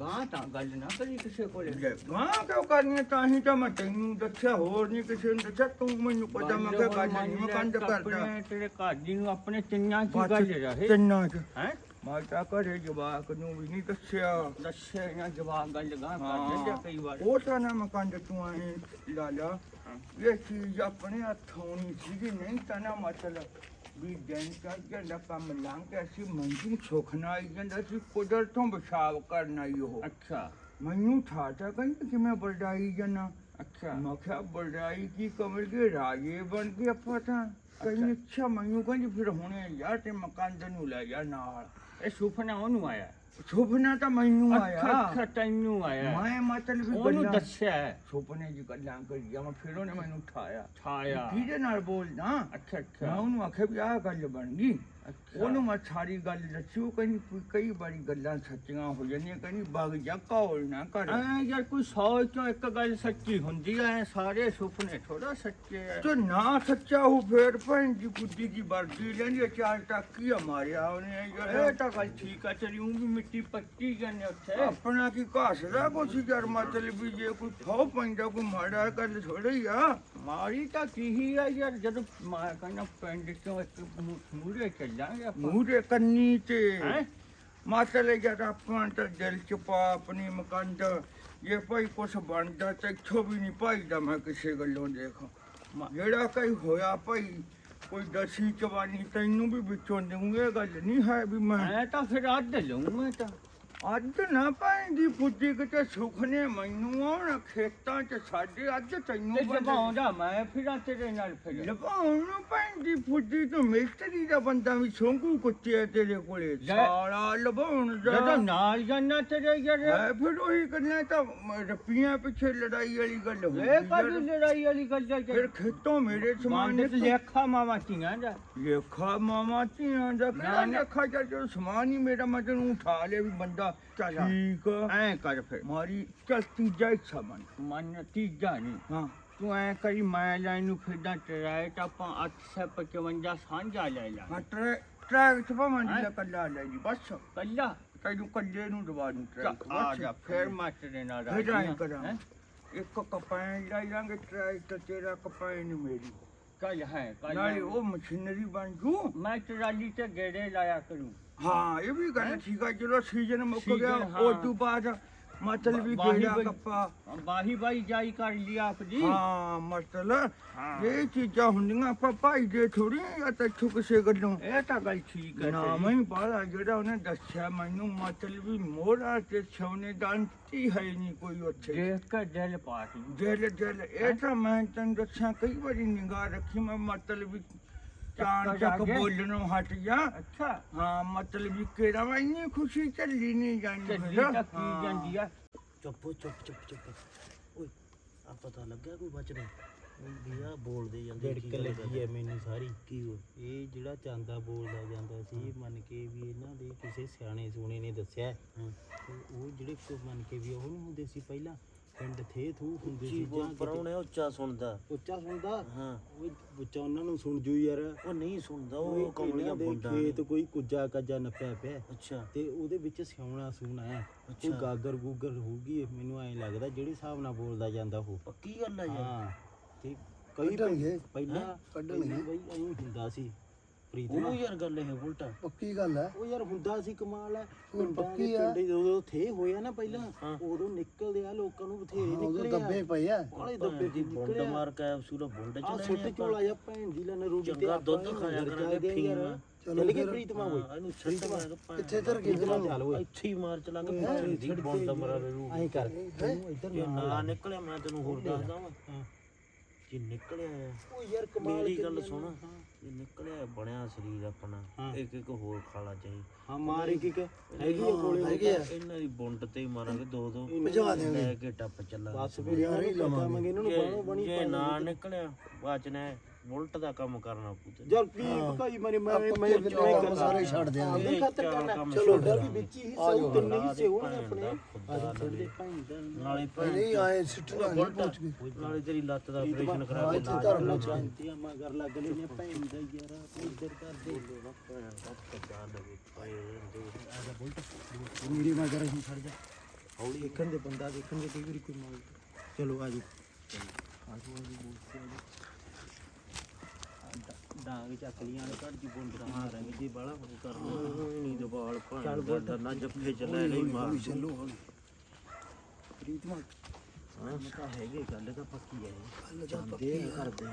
ਗਾਂ ਤਾਂ ਗੱਲ ਨਾ ਕਰੀ ਕਿਸੇ ਕੋਲੇ। ਗਾਂ ਕਿਉਂ ਕਰਨੀ ਹੈ? ਤਾਂ ਹੀ ਤਾਂ ਮੈਂ ਤੈਨੂੰ ਦੱਸਿਆ ਹੋਰ ਨਹੀਂ ਕਿਸੇ ਨੂੰ ਦੱਸਿਆ। ਤੂੰ ਮੈਨੂੰ ਪਤਾ ਮੈਂ ਕਿਹਾ ਗੱਲ ਨਹੀਂ ਮੈਂ ਕੰਧ ਕਰਦਾ ਤੇਰੇ ਘਰ ਦੀ ਨੂੰ ਆਪਣੇ ਤਿੰਨਾਂ ਬਸ ਗੱਲ ਰਹੇ। ਤਿੰਨਾਂ ਚ। ਹੈ? ਮੈਂ ਤਾਂ ਘਰੇ ਜਵਾਕ ਨੂੰ ਵੀ ਨਹੀਂ ਦੱਸਿਆ। ਦੱਸੇ ਨਾ ਜਵਾਬ ਗੱਲ ਗਾਂ ਕਰ ਹਾਂ। ਦਿੰਦੇ ਕਈ ਵਾਰ। ਉਹ ਤਾਂ ਨਾ ਮੈਂ ਕੰਧ ਤੂੰ ਆਏ ਲਾਲਾ। ਇਹ ਚੀਜ਼ ਆਪਣੇ ਹੱਥੋਂ ਨਹੀਂ ਸੀਗੀ ਨਹੀਂ ਤਾਂ ਨਾ ਮਤਲਬ ਵੀ ਦਿਨ ਚੜ ਜਾਂਦਾ ਕੰਮ ਲੰਘ ਕੇ ਅਸੀਂ ਮੰਜੂ ਸੁਖਣਾ ਆਈ ਜਾਂਦਾ ਸੀ ਕੁਦਰਤੋਂ ਬਚਾਵ ਕਰਨ ਆਈ ਉਹ। ਅੱਛਾ। ਮੈਨੂੰ ਠਾਠਾ ਕਹਿੰਦੀ ਕਿਵੇਂ ਬਰਡਾਈ ਜਨਾ। ਅੱਛਾ। ਮੈਂ ਕਿਹਾ ਬਰਡਾਈ ਕੀ ਕਮਲ ਕੇ ਰਾਜੇ ਬਣ ਕੇ ਆਪਾਂ ਤਾਂ। ਕਹਿੰਦੀ ਅੱਛਾ ਮੈਨੂੰ ਕਹਿੰਦੀ ਫਿਰ ਹੁਣੇ ਯਾਰ ਤੇ ਮਕਾਨ ਨੂੰ ਲੈ ਜਾ ਨਾਲ। ਇਹ ਸੁਪਨਾ ਉਹਨੂੰ ਆਇਆ। ਸੁਪਨਾ ਤਾਂ ਮੈਨੂੰ ਆਇਆ। ਅੱਛਾ ਤੈਨੂੰ ਆਇਆ। ਮੈਂ ਮਤਲਬ ਵੀ ਉਹਨੂੰ ਗੱਲਾਂ ਦੱਸਿਆ। ਹੈ। ਸੁਪਨੇ ਦੀ ਗੱਲਾਂ ਕਰੀ ਜਾਵਾਂ ਫਿਰ ਉਹਨੇ ਮੈਨੂੰ ਉਠਾਇਆ। ਛਾਇਆ ਕਿਹਦੇ ਨਾਲ ਬੋਲਦਾ? ਅੱਛਾ ਮੈਂ ਅੱਛਾ ਉਹਨੂੰ ਆਖਿਆ ਵੀ ਆਹ ਗੱਲ ਬਣ ਗਈ। ਉਹਨੂੰ ਮੈਂ ਸਾਰੀ ਗੱਲ ਦੱਸੀ ਉਹ ਕਹਿੰਦੀ ਕੋਈ ਕਈ ਵਾਰੀ ਗੱਲਾਂ ਸੱਚੀਆਂ ਹੋ ਜਾਂਦੀਆਂ ਕਹਿੰਦੀ ਬਗ ਜਾ ਕੌਲ ਨਾ ਕਰ। ਐ ਯਾਰ ਕੋਈ ਸੌ ਚੋਂ ਇੱਕ ਗੱਲ ਸੱਚੀ ਹੁੰਦੀ ਐ ਸਾਰੇ ਸੁਪਨੇ ਥੋੜਾ ਸੱਚੇ ਐ ਤੇ ਨਾ ਸੱਚਾ ਹੋ ਫੇਰ ਭੈਣ ਦੀ ਬੁੱਧੀ ਦੀ ਵਰਦੀ ਲੈਂਦੀ ਚਾਰ ਟਾਕੀ ਮਾਰਿਆ ਉਹਨੇ ਇਹ ਤਾਂ ਗੱਲ ਠੀਕ ਆ ਤੇਰੀ ਉਹ ਵੀ ਮਿੱਟੀ ਪੱਟੀ ਜਾਂਦੇ ਉੱਥੇ। ਆਪਣਾ ਕੀ ਘਾਸਦਾ ਕੁਛ ਯਾਰ ਮਤਲਬ ਵੀ ਜੇ ਕੋਈ ਥੋ ਪੈਂਦਾ ਕੋਈ ਮਾੜਾ ਗੱਲ ਥੋੜੀ ਆ। ਮਾਰੀ ਤਾਂ ਕੀ ਹੀ ਆ ਯਾਰ ਜਦੋਂ ਮੈਂ ਕਹਿੰਦਾ ਪਿੰਡ ਚੋਂ ਇੱਕ ਮੂਰੇ ਚੱਲਾਂਗੇ ਆਪਾਂ। ਮੂੰਹ ਦੇ ਕੰਨੀ ਤੇ। ਹੈਂ? ਮਾਤਲੇ ਜਦ ਆਪਾਂ ਤਾਂ ਦਿਲ ਚ ਪਾ ਆਪਣੀ ਮਕੰਦ। ਜੇ ਭਾਈ ਕੁਛ ਬਣਦਾ ਤੇ ਇੱਥੋਂ ਵੀ ਨਹੀਂ ਭਾਈਦਾ ਮੈਂ ਕਿਸੇ ਗੱਲੋਂ ਦੇਖ। ਜਿਹੜਾ ਕਈ ਹੋਇਆ ਭਾਈ ਕੋਈ ਦਸੀ ਚਵਾਨੀ ਤੈਨੂੰ ਵੀ ਵਿੱਚੋਂ ਦੇਵਾਂਗੇ ਗੱਲ ਨਹੀਂ ਹੈ ਵੀ ਮੈਂ ਮੈਂ ਤਾਂ ਫਿਰ ਅੱਧ ਲਊਂ ਮੈਂ ਤਾਂ। ਅੱਜ ਨਾ ਪੈਂਦੀ ਪੁੱਜੀ ਕਿਤੇ ਸੁੱਖ ਨੇ ਮੈਨੂੰ ਆਉਣ ਖੇਤਾਂ ਚ ਸਾਡੇ ਅੱਜ ਤੇ ਤੈਨੂੰ ਜਮਾਉਂਦਾ ਮੈਂ ਫਿਰਾਂ ਤੇਰੇ ਨਾਲ ਫਿਰ। ਲਗਾਉਣ ਨੂੰ ਪੈਂਦੀ ਪੁੱਜੀ ਤੂੰ ਮਿਸਤਰੀ ਦਾ ਬੰਦਾ ਵੀ ਸੋਂਗੂ ਕੁੱਤੇ ਤੇਰੇ ਕੋਲੇ। ਸਾਲਾ ਲਵਾਉਣ ਦਾ। ਜਦੋਂ ਨਾਲ ਜਾਣਾ ਤੇਰੇ ਯਾਰ। ਫਿਰ ਉਹੀ ਕਰਨਾ ਤਾਂ ਮ- ਰੱਪੀਆਂ ਪਿੱਛੇ ਲੜਾਈ ਵਾਲੀ ਗੱਲ ਹੋ ਇਹ ਕਾਹਦੀ ਲੜਾਈ ਵਾਲੀ ਗੱਲ ਹੈ ਫਿਰ ਖੇਤੋਂ ਮੇਰੇ ਸਮਾਨ ਸਮਾਨ ਤੇ ਲੇਖਾ ਮਾਵਾ ਧੀਆਂ ਦਾ। ਲੇਖਾ ਮਾਮਾ ਧੀਆਂ ਦਾ। ਨਾ। ਲੇਖਾ ਚੱਲ ਜੋ ਸਮਾਨ ਹੀ ਮੇਰਾ ਮੈਂ ਤੈਨੂੰ ਉਠਾ ਲਿਆ ਵੀ ਬੰਦਾ ਠੀਕ ਆ। ਐ ਕਰ ਫਿਰ ਮਾਰੀ ਚੱਲ ਤੀਜਾ ਹਿੱਸਾ ਬਣ ਮਨ ਤੀਜਾ ਨਹੀਂ ਹਾਂ ਤੂੰ ਐ ਕਰੀ ਮੈਂ ਲਾਈਨ ਨੂੰ ਫਿਰਦਾ ਟਰਾਏ ਤਾਂ ਆਪਾਂ 855 ਸਾਂਝਾ ਲੈ ਲਾ ਹਾਂ ਟਰੈ ਟਰੈਕ ਚ ਭਾਵੇਂ ਹੈਂ? ਦੀ ਕੱਲਾ ਲੈ ਜੀ ਬਸ ਕੱਲਾ ਤੈਨੂੰ ਕੱਲੇ ਨੂੰ ਦਵਾ ਦੂੰ ਟਰੈਕ ਆ ਜਾ ਫਿਰ ਮੈਂ ਤੇਰੇ ਨਾਲ ਰਾਜੀ ਐਂ ਹਾਂ। ਕਰਾਂ ਹੈਂ? ਇੱਕ ਕਪੈਨ ਲੈ ਲਾਂਗੇ ਟਰੈਕ ਤੇ ਤੇਰਾ ਮੇਰੀ ਚੱਲ ਹੈ ਕੱਲ ਨਾਲੇ ਉਹ ਮਸ਼ੀਨਰੀ ਬਣ ਜੂ ਮੈਂ ਟਰਾਲੀ ਤੇ ਗੇੜੇ ਲਾਇਆ ਕਰੂੰ ਹਾਂ ਇਹ ਵੀ ਗੱਲ? ਠੀਕ ਆ ਜਦੋਂ ਸੀਜ਼ਨ ਮੁੱਕ ਗਿਆ ਹਾਂ। ਉਸ ਤੋਂ ਬਾਅਦ ਮਤਲਬ ਵੀ ਬਾਹੀ ਗੇੜਾ ਬਈ- ਕੱਪਾ ਬਾਹੀ ਬਾਈ ਜਾਈ ਕਰ ਲਿਆ ਹਾਂ ਮਤਲਬ ਹਾਂ। ਇਹ ਚੀਜ਼ਾਂ ਹੁੰਦੀਆਂ ਆਪਾਂ ਭਾਈ ਦੇ ਥੋੜੀ ਆ ਤੈਥੋਂ ਕਿਸੇ ਗੱਲੋਂ ਇਹ ਤਾਂ ਗੱਲ ਠੀਕ ਹੈ ਨਾ ਤੇਰੀ। ਮੈਂ ਬਾਹਲਾ ਜਿਹੜਾ ਉਹਨੇ ਦੱਸਿਆ ਮੈਨੂੰ ਮਤਲਬ ਵੀ ਮੋਹਰਾ ਤੇ ਸੋਨੇ ਦਾ ਅੰਤੀ ਹੈ ਨਹੀਂ ਕੋਈ ਉੱਥੇ ਦੇਖ ਕੇ ਦਿਲ ਪਾਟ ਜੇਲ ਜੇਲ ਇਹ ਤਾਂ ਮੈਂ ਤੈਨੂੰ ਦੱਸਾਂ ਕਈ ਵਾਰੀ ਨਿਗਾਹ ਰੱਖੀ ਮੈਂ ਮਤਲਬ ਵੀ ਜਾ ਚੱਕ ਕੇ। ਬੋਲਣੋਂ ਹਟ ਜਾ। ਅੱਛਾ। ਹਾਂ ਮਤਲਬ ਵੀ ਕਿਹੜਾ ਵਾ ਇੰਨੀ ਖੁਸ਼ੀ ਚੱਲੀ ਨਹੀਂ ਜਾਂਦੀ ਚੱਲੀ ਫਿਰ। ਚੱਕੀ ਹਾਂ। ਜਾਂਦੀ ਆ? ਚੁੱਪ ਚੁੱਪ ਚੁੱਪ ਚੁੱਪ। ਓਏ ਆ ਪਤਾ ਲੱਗਿਆ ਕੋਈ ਬਚਨੇ ਵੀ ਆ ਬੋਲਦੇ ਜਾਂਦੇ ਵਿੜਕ ਲੱਗੀ ਐ ਮੈਨੂੰ ਸਾਰੀ। ਕੀ ਹੋ? ਇਹ ਜਿਹੜਾ ਚਾਂਦਾ ਬੋਲਦਾ ਜਾਂਦਾ ਸੀ ਮੰਨ ਕੇ ਵੀ ਇਹਨਾਂ ਦੇ ਕਿਸੇ ਸਿਆਣੇ ਸੂਣੇ ਨੇ ਦੱਸਿਆ। ਹੈ। ਤੇ ਉਹ ਜਿਹੜੇ ਕੋ ਮੰਨ ਕੇ ਵੀ ਉਹ ਨਹੀਂ ਹੁੰਦੇ ਸੀ ਪਹਿਲਾਂ ਪਿੰਡ ਥੇ ਥੂ ਹੁੰਦੇ ਸੀ ਬੋਲ ਜਾਂ ਪਰੌਣੇ ਉੱਚਾ ਸੁਣਦਾ। ਉੱਚਾ ਸੁਣਦਾ? ਹਾਂ। ਉਹ ਉੱਚਾ ਉਹਨਾਂ ਨੂੰ ਸੁਣ ਜੂ ਯਾਰ। ਉਹ ਨਹੀਂ ਸੁਣਦਾ ਉਹ ਉਹ ਕਮਲੀਆਂ ਇਹਨਾਂ ਦੇ ਖੇਤ ਕੋਈ ਕੁੱਜਾ ਕੱਜਾ ਨੱਪਿਆ ਪਿਆ। ਅੱਛਾ। ਤੇ ਉਹਦੇ ਵਿੱਚ ਸਿਆਉਣਾ ਸੂਣਾ ਹੈ। ਕੋਈ ਅੱਛਾ। ਗਾਗਰ ਗੂਗਰ ਹੋਊਗੀ ਮੈਨੂੰ ਐਂ ਲੱਗਦਾ ਜਿਹੜੇ ਹਿਸਾਬ ਨਾਲ ਬੋਲਦਾ ਜਾਂਦਾ ਉਹ। ਪੱਕੀ ਗੱਲ ਆ ਯਾਰ? ਹਾਂ। ਤੇ ਕਈ ਕੱਢਣਗੇ। ਪਹਿਲਾਂ ਕੱਢਣਗੇ। ਬਈ ਐਂ ਹੁੰਦਾ ਸੀ ਪ੍ਰੀਤ ਉਹ ਯਾਰ ਗੱਲ ਇਹ ਉਲਟਾ। ਪੱਕੀ ਗੱਲ ਹੈ। ਉਹ ਯਾਰ ਹੁੰਦਾ ਸੀ ਕਮਾਲ ਹੈ। ਹੁਣ ਪੱਕੀ ਦੇ ਆ। ਪਿੰਡ ਜਦੋਂ ਥੇ ਹੋਇਆ ਨਾ ਪਹਿਲਾਂ ਹਾਂ। ਉਦੋਂ ਨਿਕਲਦੇ ਆ ਲੋਕਾਂ ਨੂੰ ਬਥੇਰੇ ਨਿਕਲੇ ਦੱਬੇ ਆ ਪਏ ਆ। ਬਾਲੇ ਦੱਬੇ ਦੱਬੇ ਦੀ ਬੁੰਡ ਮਾਰ ਕੈਪਸੂਲ ਬੁੰਡ ਚ ਆ ਲੈਣੇ ਸੁੱਟ। ਚੋਲਾ ਜਾਂ ਭੈਣ ਦੀ ਲੈਣ ਰੋਟੀ ਚੰਗਾ ਦੁੱਧ ਖਾਇਆ ਕਰਾਂਗੇ ਫੀਮ ਚੱਲ ਗਏ ਪ੍ਰੀਤਮਾ ਹਾਂ, ਹੋਈ ਇਹਨੂੰ ਛੱਡ ਮੈਂ ਕਿੱਥੇ ਧਰ ਕੇ ਇਧਰ ਚੱਲ ਓਏ। ਇੱਥੇ ਹੀ ਮਾਰ ਚਲਾਂਗੇ ਭੈਣ ਦੀ ਬੁੰਡ ਮਰਾ ਰੂ ਐਂ ਕਰ। ਤੂੰ ਇੱਧਰ ਨਾ ਨਿਕਲਿਆ ਮੈਂ ਤੈਨੂੰ ਹੋਰ ਦੱਸਦਾ ਵਾਂ। ਜੇ ਨਿਕਲਿਆ ਉਹ ਯਾਰ ਕਮਾਲ ਮੇਰੀ ਕਰੀ ਗੱਲ। ਸੁਣ। ਜੇ ਨਿਕਲਿਆ ਬਣਿਆ ਸਰੀਰ ਆਪਣਾ। ਇੱਕ ਇੱਕ ਹੋਰ ਖਾਲਾ ਚਾਹੀ ਹਾਂ ਮਾਰ ਇੱਕ ਇੱਕ। ਹੈਗੀ ਆ ਕੋਲੇ ਹੈਗੇ ਆ। ਇਹਨਾਂ ਦੀ ਬੁੰਡ ਤੇ ਹੀ ਮਾਰਾਂਗੇ ਦੋ ਦੋ। ਭਜਵਾ ਦਿਆਂਗੇ। ਲੈ ਕੇ ਟੱਪ ਚੱਲਾਂਗੇ। ਬਸ ਫਿਰ ਯਾਰ ਹੀ ਲਵਾਂਗੇ ਇਹਨਾਂ ਨੂੰ ਬਾਹਰੋਂ ਬਣੀ ਜੇ ਨਾ ਨਿਕਲਿਆ ਬਾਚਨੇ ਉਲਟ ਦਾ ਕੰਮ ਕਰਨਾ ਪੂਤੇ। ਯਾਰ ਕੀ ਭਕਾਈ ਮਾਰੀ ਮੈਂ ਮੈਂ ਬਿੱਲੇ ਕੰਮ ਸਾਰੇ ਛੱਡ ਦਿਆਂਗੇ। ਆਪਣੇ ਖਾਤਰ ਕਰਨਾ ਚਲੋ ਡਰ ਵੀ ਵਿੱਚ ਹੀ ਹੋਊ, ਤਿੰਨ ਆਪਣੇ। ਖੁਦਾ ਥੋੜੇ ਭਾਈ ਦਾ ਨਾਲੇ ਨਹੀਂ ਆਏ ਸਿੱਟਣਾ ਨਹੀਂ ਪਹੁੰਚ ਗਏ। ਨਾਲੇ ਤੇਰੀ ਲੱਤ ਦਾ ਆਪਰੇਸ਼ਨ ਕਰਾ ਕੇ ਧਰਮ ਲਾ ਸ਼ਾਂਤੀ ਆ ਮਗਰ ਲੱਗ ਲੈਨੇ ਭੈਣ ਦਾ ਯਾਰ ਤੂੰ ਇੱਧਰ ਕਰ ਦੇ। ਭੈਣ ਦਾ ਖੁਦਾ ਲਵੇ ਪਾਏ ਰਹਿੰਦੇ ਵੀਡੀਓ ਨਾ ਕਰ ਅਸੀਂ ਛੱਡ ਜਾ। ਹੌਲੀ ਦੇਖਣ ਦੇ ਬੰਦਾ ਦੇਖਣਗੇ ਕਈ ਵਾਰੀ ਕੋਈ ਮਾਲ ਚਲੋ ਆਜੋ ਡਾਂਗ ਚੱਕ ਲੀਆਂ ਨੇ ਘੜ ਦੀ ਬੁੰਡ ਦਾ ਮਾਰਾਂਗੇ ਜੇ ਬਾਲਾ ਹੋ। ਕਰਨਾ ਨਹੀਂ ਦਬਾਲ ਭੈਣ ਦਾ ਨਾ ਜੱਫੇ ਚ ਲੈ ਲਈ ਮਾਰ ਚੱਲੋ ਪ੍ਰੀਤਮਾ ਹਾਂ। ਮੈਂ ਤਾਂ ਹੈਗੇ ਗੱਲ ਤਾਂ ਪੱਕੀ ਹੈ। ਜਾਂਦੇ ਕਰਦੇ